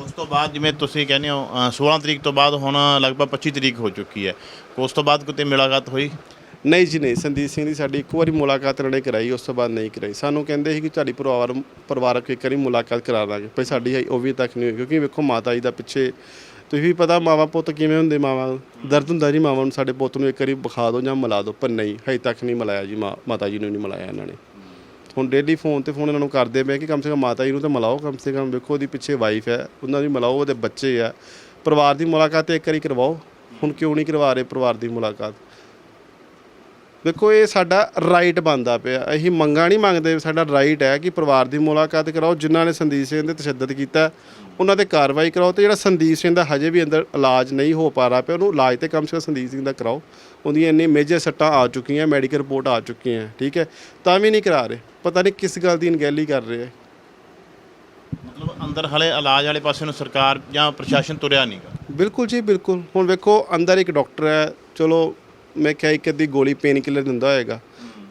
ਉਸ ਤੋਂ ਬਾਅਦ ਜਿਵੇਂ ਤੁਸੀਂ ਕਹਿੰਦੇ ਹੋ ਅ, 16 ਤਰੀਕ ਤੋਂ ਬਾਅਦ ਹੁਣ ਲਗਭਗ 25 ਤਰੀਕ ਹੋ ਚੁੱਕੀ ਹੈ। ਉਸ ਤੋਂ ਬਾਅਦ ਕਿਤੇ ਮੁਲਾਕਾਤ ਹੋਈ? ਨਹੀਂ ਜੀ ਨਹੀਂ। ਸੰਦੀਪ ਸਿੰਘ ਦੀ ਸਾਡੀ ਇੱਕ ਵਾਰੀ ਮੁਲਾਕਾਤ ਇਹਨਾਂ ਨੇ ਕਰਾਈ ਉਸ ਤੋਂ ਬਾਅਦ ਨਹੀਂ ਕਰਾਈ। ਸਾਨੂੰ ਕਹਿੰਦੇ ਸੀ ਕਿ ਤੁਹਾਡੀ ਪਰਿਵਾਰ ਪਰਿਵਾਰਕ ਇੱਕ ਵਾਰੀ ਮੁਲਾਕਾਤ ਕਰਾ ਦਾਂਗੇ। ਪਰ ਸਾਡੀ ਹਜੇ ਉਹ ਵੀ ਤੱਕ ਨਹੀਂ ਹੋਈ ਕਿਉਂਕਿ ਵੇਖੋ ਮਾਤਾ ਜੀ ਦਾ ਪਿੱਛੇ ਤੁਸੀਂ ਵੀ ਪਤਾ ਮਾਵਾ ਪੁੱਤ ਕਿਵੇਂ ਹੁੰਦੇ ਮਾਵਾ ਦਰਦ ਹੁੰਦਾ ਜੀ ਮਾਵਾ ਨੂੰ ਸਾਡੇ ਪੁੱਤ ਨੂੰ ਇੱਕ ਵਾਰੀ ਵਿਖਾ ਦਿਓ ਜਾਂ ਮਿਲਾ ਦਿਓ ਪਰ ਨਹੀਂ ਹਜੇ ਤੱਕ ਨਹੀਂ ਮਿਲਾਇਆ ਜੀ ਮਾਂ- ਮਾਤਾ ਜੀ ਨੂੰ ਨਹੀਂ ਮਿਲਾਇਆ ਇਹਨਾਂ ਨੇ। ਹੁਣ ਡੇਲੀ ਫੋਨ ਤੇ ਫੋਨ ਇਹਨਾਂ ਨੂੰ ਕਰਦੇ ਪਏ ਕਿ ਕਮ ਸੇ ਕਮ ਮਾਤਾ ਜੀ ਨੂੰ ਤਾਂ ਮਿਲਾਓ, ਕਮ ਸੇ ਕਮ ਵੇਖੋ ਉਹਦੀ ਪਿੱਛੇ ਵਾਈਫ ਹੈ, ਉਹਨਾਂ ਦੀ ਮਿਲਾਓ, ਉਹਦੇ ਬੱਚੇ ਆ। ਪਰਿਵਾਰ ਦੀ ਮੁਲਾਕਾਤ ਇੱਕ ਵਾਰੀ ਕਰਵਾਓ, ਹੁਣ ਕਿਉਂ ਨਹੀਂ ਕਰਵਾ ਰਹੇ ਪਰਿਵਾਰ ਦੀ ਮੁਲਾਕਾਤ? ਦੇਖੋ ਇਹ ਸਾਡਾ ਰਾਈਟ ਬਣਦਾ ਪਿਆ। ਅਸੀਂ ਮੰਗਾ ਨਹੀਂ ਮੰਗਦੇ, ਸਾਡਾ ਰਾਈਟ ਹੈ ਕਿ ਪਰਿਵਾਰ ਦੀ ਮੁਲਾਕਾਤ ਕਰਾਓ, ਜਿਨ੍ਹਾਂ ਨੇ ਸੰਦੀਪ ਸਿੰਘ ਤੇ ਤਸ਼ੱਦਦ ਕੀਤਾ, ਉਹਨਾਂ ਤੇ ਕਾਰਵਾਈ ਕਰਾਓ ਤੇ ਜਿਹੜਾ ਸੰਦੀਪ ਸਿੰਘ ਦਾ ਹਜੇ ਵੀ ਅੰਦਰ ਇਲਾਜ ਨਹੀਂ ਹੋ ਪਾ ਰਿਹਾ ਪਿਆ, ਉਹਨੂੰ ਇਲਾਜ ਤੇ ਕਮ ਸੇ ਕਮ ਸੰਦੀਪ ਸਿੰਘ ਦਾ ਕਰਾਓ। ਉਹਦੀਆਂ ਇੰਨੀ ਮੇਜਰ ਸੱਟਾਂ ਆ ਚੁੱਕੀਆਂ ਮੈਡੀਕਲ ਰਿਪੋਰਟ ਆ ਚੁੱਕੀਆਂ, ਠੀਕ ਹੈ? ਤਾਂ ਵੀ ਨਹੀਂ ਕਰਾ ਰਹੇ। ਪਤਾ ਨਹੀਂ ਕਿਸ ਗੱਲ ਦੀ ਅਣਗਹਿਲੀ ਕਰ ਰਹੇ ਹੈ। ਮਤਲਬ ਅੰਦਰ ਹਲੇ ਇਲਾਜ ਵਾਲੇ ਪਾਸੇ ਨੂੰ ਸਰਕਾਰ ਜਾਂ ਪ੍ਰਸ਼ਾਸਨ ਤੁਰਿਆ ਨਹੀਂਗਾ ਬਿਲਕੁਲ ਜੀ ਬਿਲਕੁਲ। ਹੁਣ ਵੇਖੋ ਅੰਦਰ ਇੱਕ ਡਾਕਟਰ ਹੈ ਚਲੋ ਮੈਂ ਕਿਹਾ ਇੱਕ ਅੱਧੀ ਗੋਲੀ ਪੇਨ ਕਿਲਰ ਦਿੰਦਾ ਹੋਏਗਾ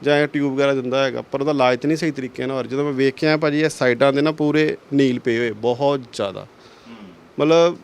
ਜਾਂ ਇਹ ਟਿਊਬ ਵਗੈਰਾ ਦਿੰਦਾ ਹੋਏਗਾ ਪਰ ਉਹਦਾ ਇਲਾਜ ਤੇ ਨਹੀਂ ਸਹੀ ਤਰੀਕੇ ਨਾਲ ਹੋ ਰਿਹਾ। ਜਦੋਂ ਮੈਂ ਵੇਖਿਆ ਭਾਜੀ ਇਹ ਸਾਈਡਾਂ ਦੇ ਨਾ ਪੂਰੇ ਨੀਲ ਪਏ ਹੋਏ ਬਹੁਤ ਜ਼ਿਆਦਾ। ਮਤਲਬ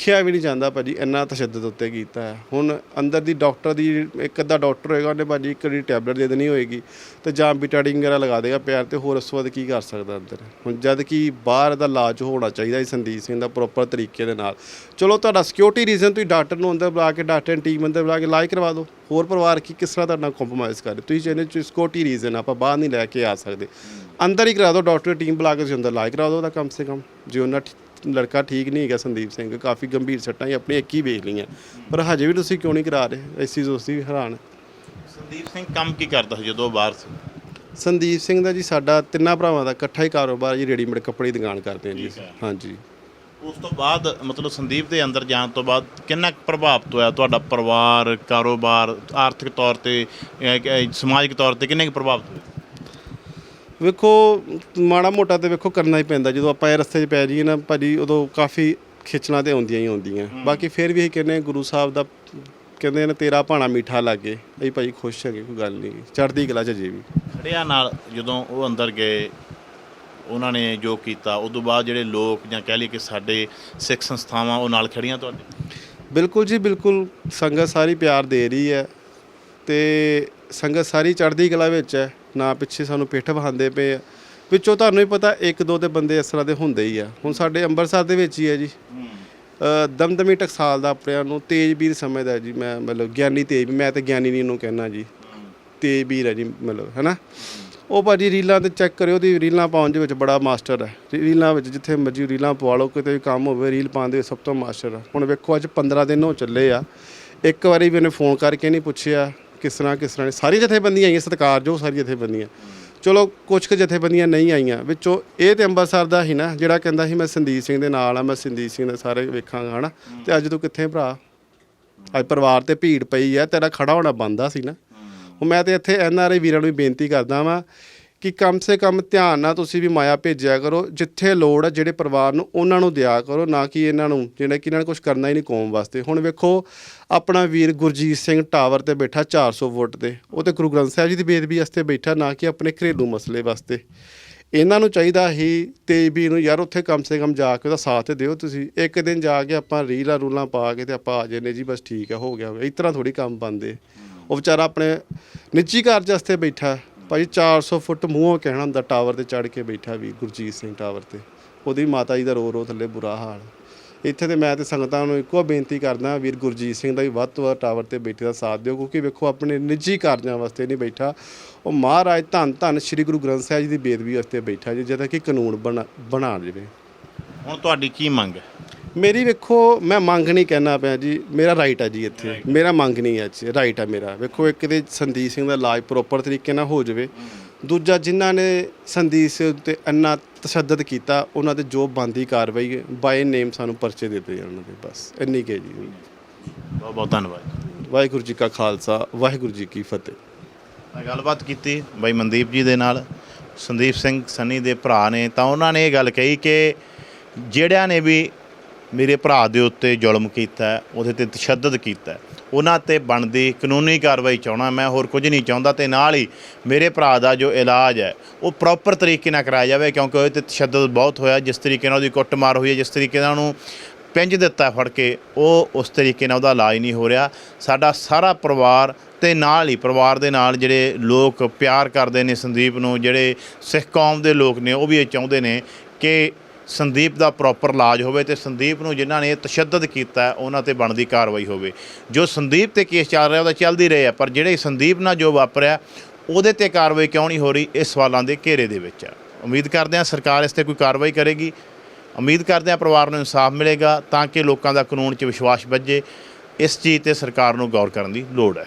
ਰੱਖਿਆ ਵੀ ਨਹੀਂ ਜਾਂਦਾ ਭਾਜੀ, ਇੰਨਾ ਤਸ਼ੱਦਦ ਉੱਤੇ ਕੀਤਾ ਹੈ। ਹੁਣ ਅੰਦਰ ਦੀ ਡਾਕਟਰ ਦੀ ਇੱਕ ਅੱਧਾ ਡਾਕਟਰ ਹੋਏਗਾ, ਉਹਨੇ ਭਾਜੀ ਇੱਕ ਦੀ ਟੈਬਲੇਟ ਦੇ ਦੇਣੀ ਹੋਏਗੀ ਤੇ ਜਾਂ ਬਿਟਾਡਿੰਗ ਵਗੈਰਾ ਲਗਾ ਦੇਗਾ ਪਿਆਰ ਤੇ, ਹੋਰ ਉਸ ਤੋਂ ਬਾਅਦ ਕੀ ਕਰ ਸਕਦਾ ਅੰਦਰ? ਹੁਣ ਜਦ ਕਿ ਬਾਹਰ ਦਾ ਇਲਾਜ ਹੋਣਾ ਚਾਹੀਦਾ ਹੈ ਸੰਦੀਪ ਸਿੰਘ ਦਾ ਪ੍ਰੋਪਰ ਤਰੀਕੇ ਦੇ ਨਾਲ। ਚਲੋ ਤੁਹਾਡਾ ਸਿਕਿਉਰਿਟੀ ਰੀਜ਼ਨ ਤੁਸੀਂ ਡਾਕਟਰ ਨੂੰ ਅੰਦਰ ਬੁਲਾ ਕੇ, ਡਾਕਟਰ ਦੀ ਟੀਮ ਅੰਦਰ ਬੁਲਾ ਕੇ ਇਲਾਜ ਕਰਵਾ ਦਿਓ। ਹੋਰ ਪਰਿਵਾਰ ਕੀ, ਕਿਸ ਤਰ੍ਹਾਂ ਤੁਹਾਡਾ ਕੰਪਰੋਮਾਈਜ਼ ਕਰੇ? ਤੁਸੀਂ ਚਾਹੁੰਦੇ ਚ ਸਿਕਿਉਰਿਟੀ ਰੀਜ਼ਨ ਆਪਾਂ ਬਾਹਰ ਨਹੀਂ ਲੈ ਕੇ ਆ ਸਕਦੇ। ਅੰਦਰ ਹੀ ਕਰਾ ਦਿਓ, ਡਾਕਟਰ ਦੀ ਟੀਮ ਬੁਲਾ ਕੇ ਤੁਸੀਂ ਅੰਦਰ ਇਲਾਜ ਕਰਾ ਦਿਓ ਉਹਦਾ ਕਮ ਸੇ ਕਮ। ਜੇ ਉਹਨਾਂ ਠੀ- ਲੜਕਾ ਠੀਕ ਨਹੀਂ ਹੈਗਾ ਸੰਦੀਪ ਸਿੰਘ ਕਾਫੀ ਗੰਭੀਰ ਸੱਟਾਂ ਹੀ ਆਪਣੀ ਇੱਕ ਹੀ ਵੇਖ ਲਈਆਂ। ਪਰ ਹਜੇ ਵੀ ਤੁਸੀਂ ਕਿਉਂ ਨਹੀਂ ਕਰਾ ਰਹੇ? ਇਸ ਚੀਜ਼ ਤੋਂ ਅਸੀਂ ਵੀ ਹੈਰਾਨ ਸੰਦੀਪ ਸਿੰਘ ਕੰਮ ਕੀ ਕਰਦਾ ਸੀ ਜਦੋਂ ਬਾਹਰ ਸੀ? ਸੰਦੀਪ ਸਿੰਘ ਦਾ ਜੀ ਸਾਡਾ ਤਿੰਨਾਂ ਭਰਾਵਾਂ ਦਾ ਇਕੱਠਾ ਹੀ ਕਾਰੋਬਾਰ ਜੀ ਰੈਡੀਮੇਡ ਕੱਪੜੇ ਦੀ ਦੁਕਾਨ ਕਰਦੇ ਹਾਂ ਜੀ ਠੀਕ ਹੈ। ਹਾਂਜੀ। ਉਸ ਤੋਂ ਬਾਅਦ ਮਤਲਬ ਸੰਦੀਪ ਦੇ ਅੰਦਰ ਜਾਣ ਤੋਂ ਬਾਅਦ ਕਿੰਨਾ ਕੁ ਪ੍ਰਭਾਵਿਤ ਹੋਇਆ ਤੁਹਾਡਾ ਪਰਿਵਾਰ ਕਾਰੋਬਾਰ ਆਰਥਿਕ ਤੌਰ ਤੇ ਅਹ, ਅਹ, ਸਮਾਜਿਕ ਤੌਰ ਤੇ ਕਿੰਨੇ ਕੁ ਪ੍ਰਭਾਵਿਤ ਹੋਏ? ਵੇਖੋ ਮਾੜਾ ਮੋਟਾ ਤੇ ਵੇਖੋ ਕਰਨਾ ਹੀ ਪੈਂਦਾ। ਜਦੋਂ ਆਪਾਂ ਇਹ ਰਸਤੇ 'ਚ ਪੈ ਜਾਈਏ ਨਾ ਭਾਜੀ ਉਦੋਂ ਕਾਫੀ ਖਿੱਚਣਾ ਤੇ ਆਉਂਦੀਆਂ ਹੀ ਆਉਂਦੀਆਂ। ਬਾਕੀ ਫਿਰ ਵੀ ਅਸੀਂ ਕਹਿੰਦੇ ਗੁਰੂ ਸਾਹਿਬ ਦਾ ਕਹਿੰਦੇ ਨੇ ਤੇਰਾ ਭਾਣਾ ਮਿੱਠਾ ਲੱਗੇ। ਅਸੀਂ ਭਾਜੀ ਖੁਸ਼ ਹੈਗੇ ਕੋਈ ਗੱਲ ਨਹੀਂ। ਚੜ੍ਹਦੀ ਕਲਾ 'ਚ ਅਜੇ ਵੀ। ਖੜਿਆਂ ਨਾਲ ਜਦੋਂ ਉਹ ਅੰਦਰ ਗਏ ਉਹਨਾਂ ਨੇ ਜੋ ਕੀਤਾ ਉਸ ਤੋਂ ਬਾਅਦ ਜਿਹੜੇ ਲੋਕ ਜਾਂ ਕਹਿ ਲਈਏ ਕਿ ਸਾਡੇ ਸਿੱਖ ਸੰਸਥਾਵਾਂ ਉਹ ਨਾਲ ਖੜੀਆਂ ਤੁਹਾਡੇ? ਬਿਲਕੁਲ ਜੀ ਬਿਲਕੁਲ ਸੰਗਤ ਸਾਰੀ ਪਿਆਰ ਦੇ ਰਹੀ ਹੈ ਤੇ ਸੰਗਤ ਸਾਰੀ ਚੜ੍ਹਦੀ ਕਲਾ ਵਿੱਚ ਹੈ। ਨਾ ਪਿੱਛੇ ਸਾਨੂੰ ਪਿੱਠ ਵਹਾਉਂਦੇ ਪਏ ਆ। ਵਿੱਚੋਂ ਤੁਹਾਨੂੰ ਹੀ ਪਤਾ, ਇੱਕ ਦੋ ਤੇ ਬੰਦੇ ਇਸ ਤਰ੍ਹਾਂ ਦੇ ਹੁੰਦੇ ਹੀ ਆ। ਹੁਣ ਸਾਡੇ ਅੰਮ੍ਰਿਤਸਰ ਦੇ ਵਿੱਚ ਹੀ ਹੈ ਜੀ। ਦਮਦਮੀ ਟਕਸਾਲ ਦਾ ਆਪਣਿਆਂ ਨੂੰ ਤੇਜਵੀਰ ਸਮਝਦਾ ਜੀ ਮੈਂ, ਮਤਲਬ ਗਿਆਨੀ ਤੇਜ ਮੈਂ ਤੇ ਗਿਆਨੀ ਨਹੀਂ ਇਹਨੂੰ ਕਹਿਣਾ ਜੀ। ਤੇਜਵੀਰ ਹੈ ਜੀ, ਮਤਲਬ, ਹੈਨਾ? ਉਹ ਭਾਜੀ ਰੀਲਾਂ ਤੇ ਚੈੱਕ ਕਰਿਓ ਦੀ ਰੀਲਾਂ ਪਾਉਣ ਦੇ ਵਿੱਚ ਬੜਾ ਮਾਸਟਰ ਹੈ ਰੀਲਾਂ ਵਿੱਚ ਜਿੱਥੇ ਮਰਜ਼ੀ ਰੀਲਾਂ ਪਵਾ ਲਓ, ਕਿਤੇ ਵੀ ਕੰਮ ਹੋਵੇ, ਰੀਲ ਪਾਉਣ ਦੇ ਸਭ ਤੋਂ ਮਾਸਟਰ ਹੈ ਹੁਣ ਵੇਖੋ ਅੱਜ 15 ਦਿਨ ਹੋ ਚੱਲੇ ਆ। ਇੱਕ ਵਾਰੀ ਵੀ ਉਹਨੇ ਫੋਨ ਕਰਕੇ ਨਹੀਂ ਪੁੱਛਿਆ। ਕਿਸ ਤਰ੍ਹਾਂ ਕਿਸ ਤਰ੍ਹਾਂ ਨਹੀਂ। ਸਾਰੀ ਜਥੇਬੰਦੀਆਂ ਆਈਆਂ ਸਤਿਕਾਰਯੋਗ ਸਾਰੀਆਂ ਜਥੇਬੰਦੀਆਂ। ਚਲੋ ਕੁਝ ਕੁ ਜਥੇਬੰਦੀਆਂ ਨਹੀਂ ਆਈਆਂ, ਵਿੱਚੋਂ ਇਹ ਤੇ ਅੰਮ੍ਰਿਤਸਰ ਦਾ ਹੀ ਨਾ, ਜਿਹੜਾ ਕਹਿੰਦਾ ਸੀ ਮੈਂ ਸੰਦੀਪ ਸਿੰਘ ਦੇ ਨਾਲ ਆ, ਮੈਂ ਸੰਦੀਪ ਸਿੰਘ ਦੇ ਸਾਰੇ ਵੇਖਾਂਗਾ, ਹਨਾ। ਤੇ ਅੱਜ ਤੂੰ ਕਿੱਥੇ ਭਰਾ? ਅੱਜ ਪਰਿਵਾਰ ਤੇ ਭੀੜ ਪਈ ਆ, ਤੇਰਾ ਖੜਾ ਹੋਣਾ ਬੰਦਾ ਸੀ ਨਾ। ਹੁਣ ਮੈਂ ਤੇ ਇੱਥੇ ਐਨ ਆਰ ਆਈ ਵੀਰਾਂ ਨੂੰ ਵੀ ਬੇਨਤੀ ਕਰਦਾ ਵਾਂ ਕਿ ਕਮ ਸੇ ਕਮ ਧਿਆਨ ਨਾਲ ਤੁਸੀਂ ਵੀ ਮਾਇਆ ਭੇਜਿਆ ਕਰੋ, ਜਿੱਥੇ ਲੋੜ ਹੈ ਜਿਹੜੇ ਪਰਿਵਾਰ ਨੂੰ ਉਹਨਾਂ ਨੂੰ ਦਿਆ ਕਰੋ, ਨਾ ਕਿ ਇਹਨਾਂ ਨੂੰ, ਜਿਹੜਾ ਕਿ ਇਹਨਾਂ ਨੇ ਕੁਝ ਕਰਨਾ ਹੀ ਨਹੀਂ ਕੌਮ ਵਾਸਤੇ। ਹੁਣ ਵੇਖੋ, ਆਪਣਾ ਵੀਰ ਗੁਰਜੀਤ ਸਿੰਘ ਟਾਵਰ ਤੇ ਬੈਠਾ 400 ਫੁੱਟ ਤੇ। ਉਹ ਤੇ ਗੁਰੂ ਗ੍ਰੰਥ ਸਾਹਿਬ ਜੀ ਦੀ ਬੇਦਬੀ ਵਾਸਤੇ ਬੈਠਾ, ਨਾ ਕਿ ਆਪਣੇ ਘਰੇਲੂ ਮਸਲੇ ਵਾਸਤੇ। ਇਹਨਾਂ ਨੂੰ ਚਾਹੀਦਾ ਹੀ ਤੇ ਵੀ ਨੂੰ, ਯਾਰ ਉੱਥੇ ਕਮ ਸੇ ਕਮ ਜਾ ਕੇ ਉਹਦਾ ਸਾਥ ਦਿਓ ਤੁਸੀਂ। ਇੱਕ ਦਿਨ ਜਾ ਕੇ ਆਪਾਂ ਰੀਲਾਂ ਰੂਲਾਂ ਪਾ ਕੇ ਤੇ ਆਪਾਂ ਆ ਜਾਂਦੇ ਜੀ, ਬਸ ਠੀਕ ਹੈ ਹੋ ਗਿਆ। ਇਸ ਤਰ੍ਹਾਂ ਥੋੜੀ ਕੰਮ ਬੰਦੇ ਉਹ ਵਿਚਾਰਾ ਆਪਣੇ ਨਿੱਜੀ ਕਾਰਜ ਵਾਸਤੇ ਬੈਠਾ। ਭਾਜੀ 400 ਫੁੱਟ ਮੂੰਹੋਂ ਕਹਿਣਾ ਹੁੰਦਾ ਟਾਵਰ ਤੇ ਚੜ ਕੇ ਬੈਠਾ ਵੀ ਗੁਰਜੀਤ ਸਿੰਘ ਟਾਵਰ ਤੇ। ਉਹਦੀ ਮਾਤਾ ਜੀ ਦਾ ਰੋ ਰੋ ਥੱਲੇ ਬੁਰਾ ਹਾਲ। ਇੱਥੇ ਤੇ ਮੈਂ ਤੇ ਸੰਗਤਾਂ ਨੂੰ ਇੱਕੋ ਬੇਨਤੀ ਕਰਦਾ ਵੀਰ ਗੁਰਜੀਤ ਸਿੰਘ ਦਾ ਵੀ ਵੱਧ ਤੋਂ ਵੱਧ ਟਾਵਰ ਤੇ ਬੈਠੇ ਦਾ ਸਾਥ ਦਿਓ, ਕਿਉਂਕਿ ਵੇਖੋ ਆਪਣੇ ਨਿੱਜੀ ਕਾਰਜਾਂ ਵਾਸਤੇ ਨਹੀਂ ਬੈਠਾ। ਉਹ ਮਹਾਰਾਜ ਧੰਨ ਧੰਨ ਸ੍ਰੀ ਗੁਰੂ ਗ੍ਰੰਥ ਸਾਹਿਬ ਜੀ ਦੀ ਬੇਦਬੀ ਵਾਸਤੇ ਬੈਠਾ ਜੀ, ਜਿਹਦਾ ਕਿ ਕਾਨੂੰਨ ਬਣਾ ਬਣਾ ਜਾਵੇ। ਹੁਣ ਤੁਹਾਡੀ ਕੀ ਮੰਗ ਹੈ? ਮੇਰੀ ਵੇਖੋ ਮੈਂ ਮੰਗ ਨਹੀਂ ਕਹਿਣਾ ਪਿਆ ਜੀ ਮੇਰਾ ਰਾਈਟ ਹੈ ਜੀ ਇੱਥੇ। ਮੇਰਾ ਮੰਗ ਨਹੀਂ ਹੈ ਜੀ ਰਾਈਟ ਹੈ ਮੇਰਾ। ਵੇਖੋ ਇੱਕ ਤੇ ਸੰਦੀਪ ਸਿੰਘ ਦਾ ਇਲਾਜ ਪ੍ਰੋਪਰ ਤਰੀਕੇ ਨਾਲ ਹੋ ਜਾਵੇ। ਦੂਜਾ ਜਿਨ੍ਹਾਂ ਨੇ ਸੰਦੀਪ ਸਿੰਘ ਉੱਤੇ ਇੰਨਾ ਤਸ਼ੱਦਦ ਕੀਤਾ ਉਹਨਾਂ ਤੇ ਜੋ ਬੰਦੀ ਕਾਰਵਾਈ ਬਾਈ ਨੇਮ ਸਾਨੂੰ ਪਰਚੇ ਦਿੱਤੇ ਜਾਣ ਉਹਨਾਂ ਦੇ ਬਸ। ਇੰਨੀ ਕੇ ਜੀ। ਬਹੁਤ ਬਹੁਤ ਧੰਨਵਾਦ ਵਾਹਿਗੁਰੂ ਜੀ ਕਾ ਖਾਲਸਾ ਵਾਹਿਗੁਰੂ ਜੀ ਕੀ ਫਤਿਹ। ਮੈਂ ਗੱਲਬਾਤ ਕੀਤੀ ਬਾਈ ਮਨਦੀਪ ਜੀ ਦੇ ਨਾਲ। ਸੰਦੀਪ ਸਿੰਘ ਸੰਨੀ ਦੇ ਭਰਾ ਨੇ ਤਾਂ ਉਹਨਾਂ ਨੇ ਇਹ ਗੱਲ ਕਹੀ ਕਿ ਜਿਹੜਿਆਂ ਨੇ ਵੀ ਮੇਰੇ ਭਰਾ ਦੇ ਉੱਤੇ ਜ਼ੁਲਮ ਕੀਤਾ ਉਹਦੇ ਤੇ ਤਸ਼ੱਦਦ ਕੀਤਾ ਉਹਨਾਂ ਤੇ ਬਣਦੀ ਕਾਨੂੰਨੀ ਕਾਰਵਾਈ ਚਾਹਣਾ ਮੈਂ, ਹੋਰ ਕੁਝ ਨਹੀਂ ਚਾਹੁੰਦਾ ਤੇ ਨਾਲ ਹੀ ਮੇਰੇ ਭਰਾ ਦਾ ਜੋ ਇਲਾਜ ਹੈ, ਉਹ ਪ੍ਰੋਪਰ ਤਰੀਕੇ ਨਾਲ ਕਰਾਇਆ ਜਾਵੇ ਕਿਉਂਕਿ ਉਹਦੇ ਤੇ ਤਸ਼ੱਦਦ ਬਹੁਤ ਹੋਇਆ, ਜਿਸ ਤਰੀਕੇ ਨਾਲ ਉਹਦੀ ਕੁੱਟਮਾਰ ਹੋਈ ਹੈ, ਜਿਸ ਤਰੀਕੇ ਨਾਲ ਉਹਨੂੰ ਪਿੰਜ ਦਿੱਤਾ ਫੜ ਕੇ, ਉਹ ਉਸ ਤਰੀਕੇ ਨਾਲ ਉਹਦਾ ਇਲਾਜ ਨਹੀਂ ਹੋ ਰਿਹਾ। ਸਾਡਾ ਸਾਰਾ ਪਰਿਵਾਰ ਤੇ ਨਾਲ ਹੀ, ਪਰਿਵਾਰ ਦੇ ਨਾਲ ਜਿਹੜੇ ਲੋਕ ਪਿਆਰ ਕਰਦੇ ਨੇ ਸੰਦੀਪ ਨੂੰ, ਜਿਹੜੇ ਸਿੱਖ ਕੌਮ ਦੇ ਲੋਕ ਨੇ, ਉਹ ਵੀ ਇਹ ਚਾਹੁੰਦੇ ਨੇ ਕਿ ਸੰਦੀਪ ਦਾ ਪ੍ਰੋਪਰ ਇਲਾਜ ਹੋਵੇ ਤੇ ਸੰਦੀਪ ਨੂੰ ਜਿਨ੍ਹਾਂ ਨੇ ਤਸ਼ੱਦਦ ਕੀਤਾ ਉਹਨਾਂ ਤੇ ਬਣਦੀ ਕਾਰਵਾਈ ਹੋਵੇ। ਜੋ ਸੰਦੀਪ ਤੇ ਕੇਸ ਚੱਲ ਰਿਹਾ, ਉਹਦਾ ਚੱਲਦੀ ਰਹੇ ਆ ਪਰ ਜਿਹੜੇ ਸੰਦੀਪ ਨਾਲ ਜੋ ਵਾਪਰਿਆ, ਉਹਦੇ ਤੇ ਕਾਰਵਾਈ ਕਿਉਂ ਨਹੀਂ ਹੋ ਰਹੀ, ਇਹ ਸਵਾਲਾਂ ਦੇ ਘੇਰੇ ਦੇ ਵਿੱਚ ਹੈ। ਉਮੀਦ ਕਰਦੇ ਹਾਂ ਸਰਕਾਰ ਇਸ ਤੇ ਕੋਈ ਕਾਰਵਾਈ ਕਰੇਗੀ। ਉਮੀਦ ਕਰਦੇ ਹਾਂ ਪਰਿਵਾਰ ਨੂੰ ਇਨਸਾਫ ਮਿਲੇਗਾ, ਤਾਂ ਕਿ ਲੋਕਾਂ ਦਾ ਕਾਨੂੰਨ 'ਚ ਵਿਸ਼ਵਾਸ ਵੱਜੇ। ਇਸ ਚੀਜ਼ ਤੇ ਸਰਕਾਰ ਨੂੰ ਗੌਰ ਕਰਨ ਦੀ ਲੋੜ ਹੈ।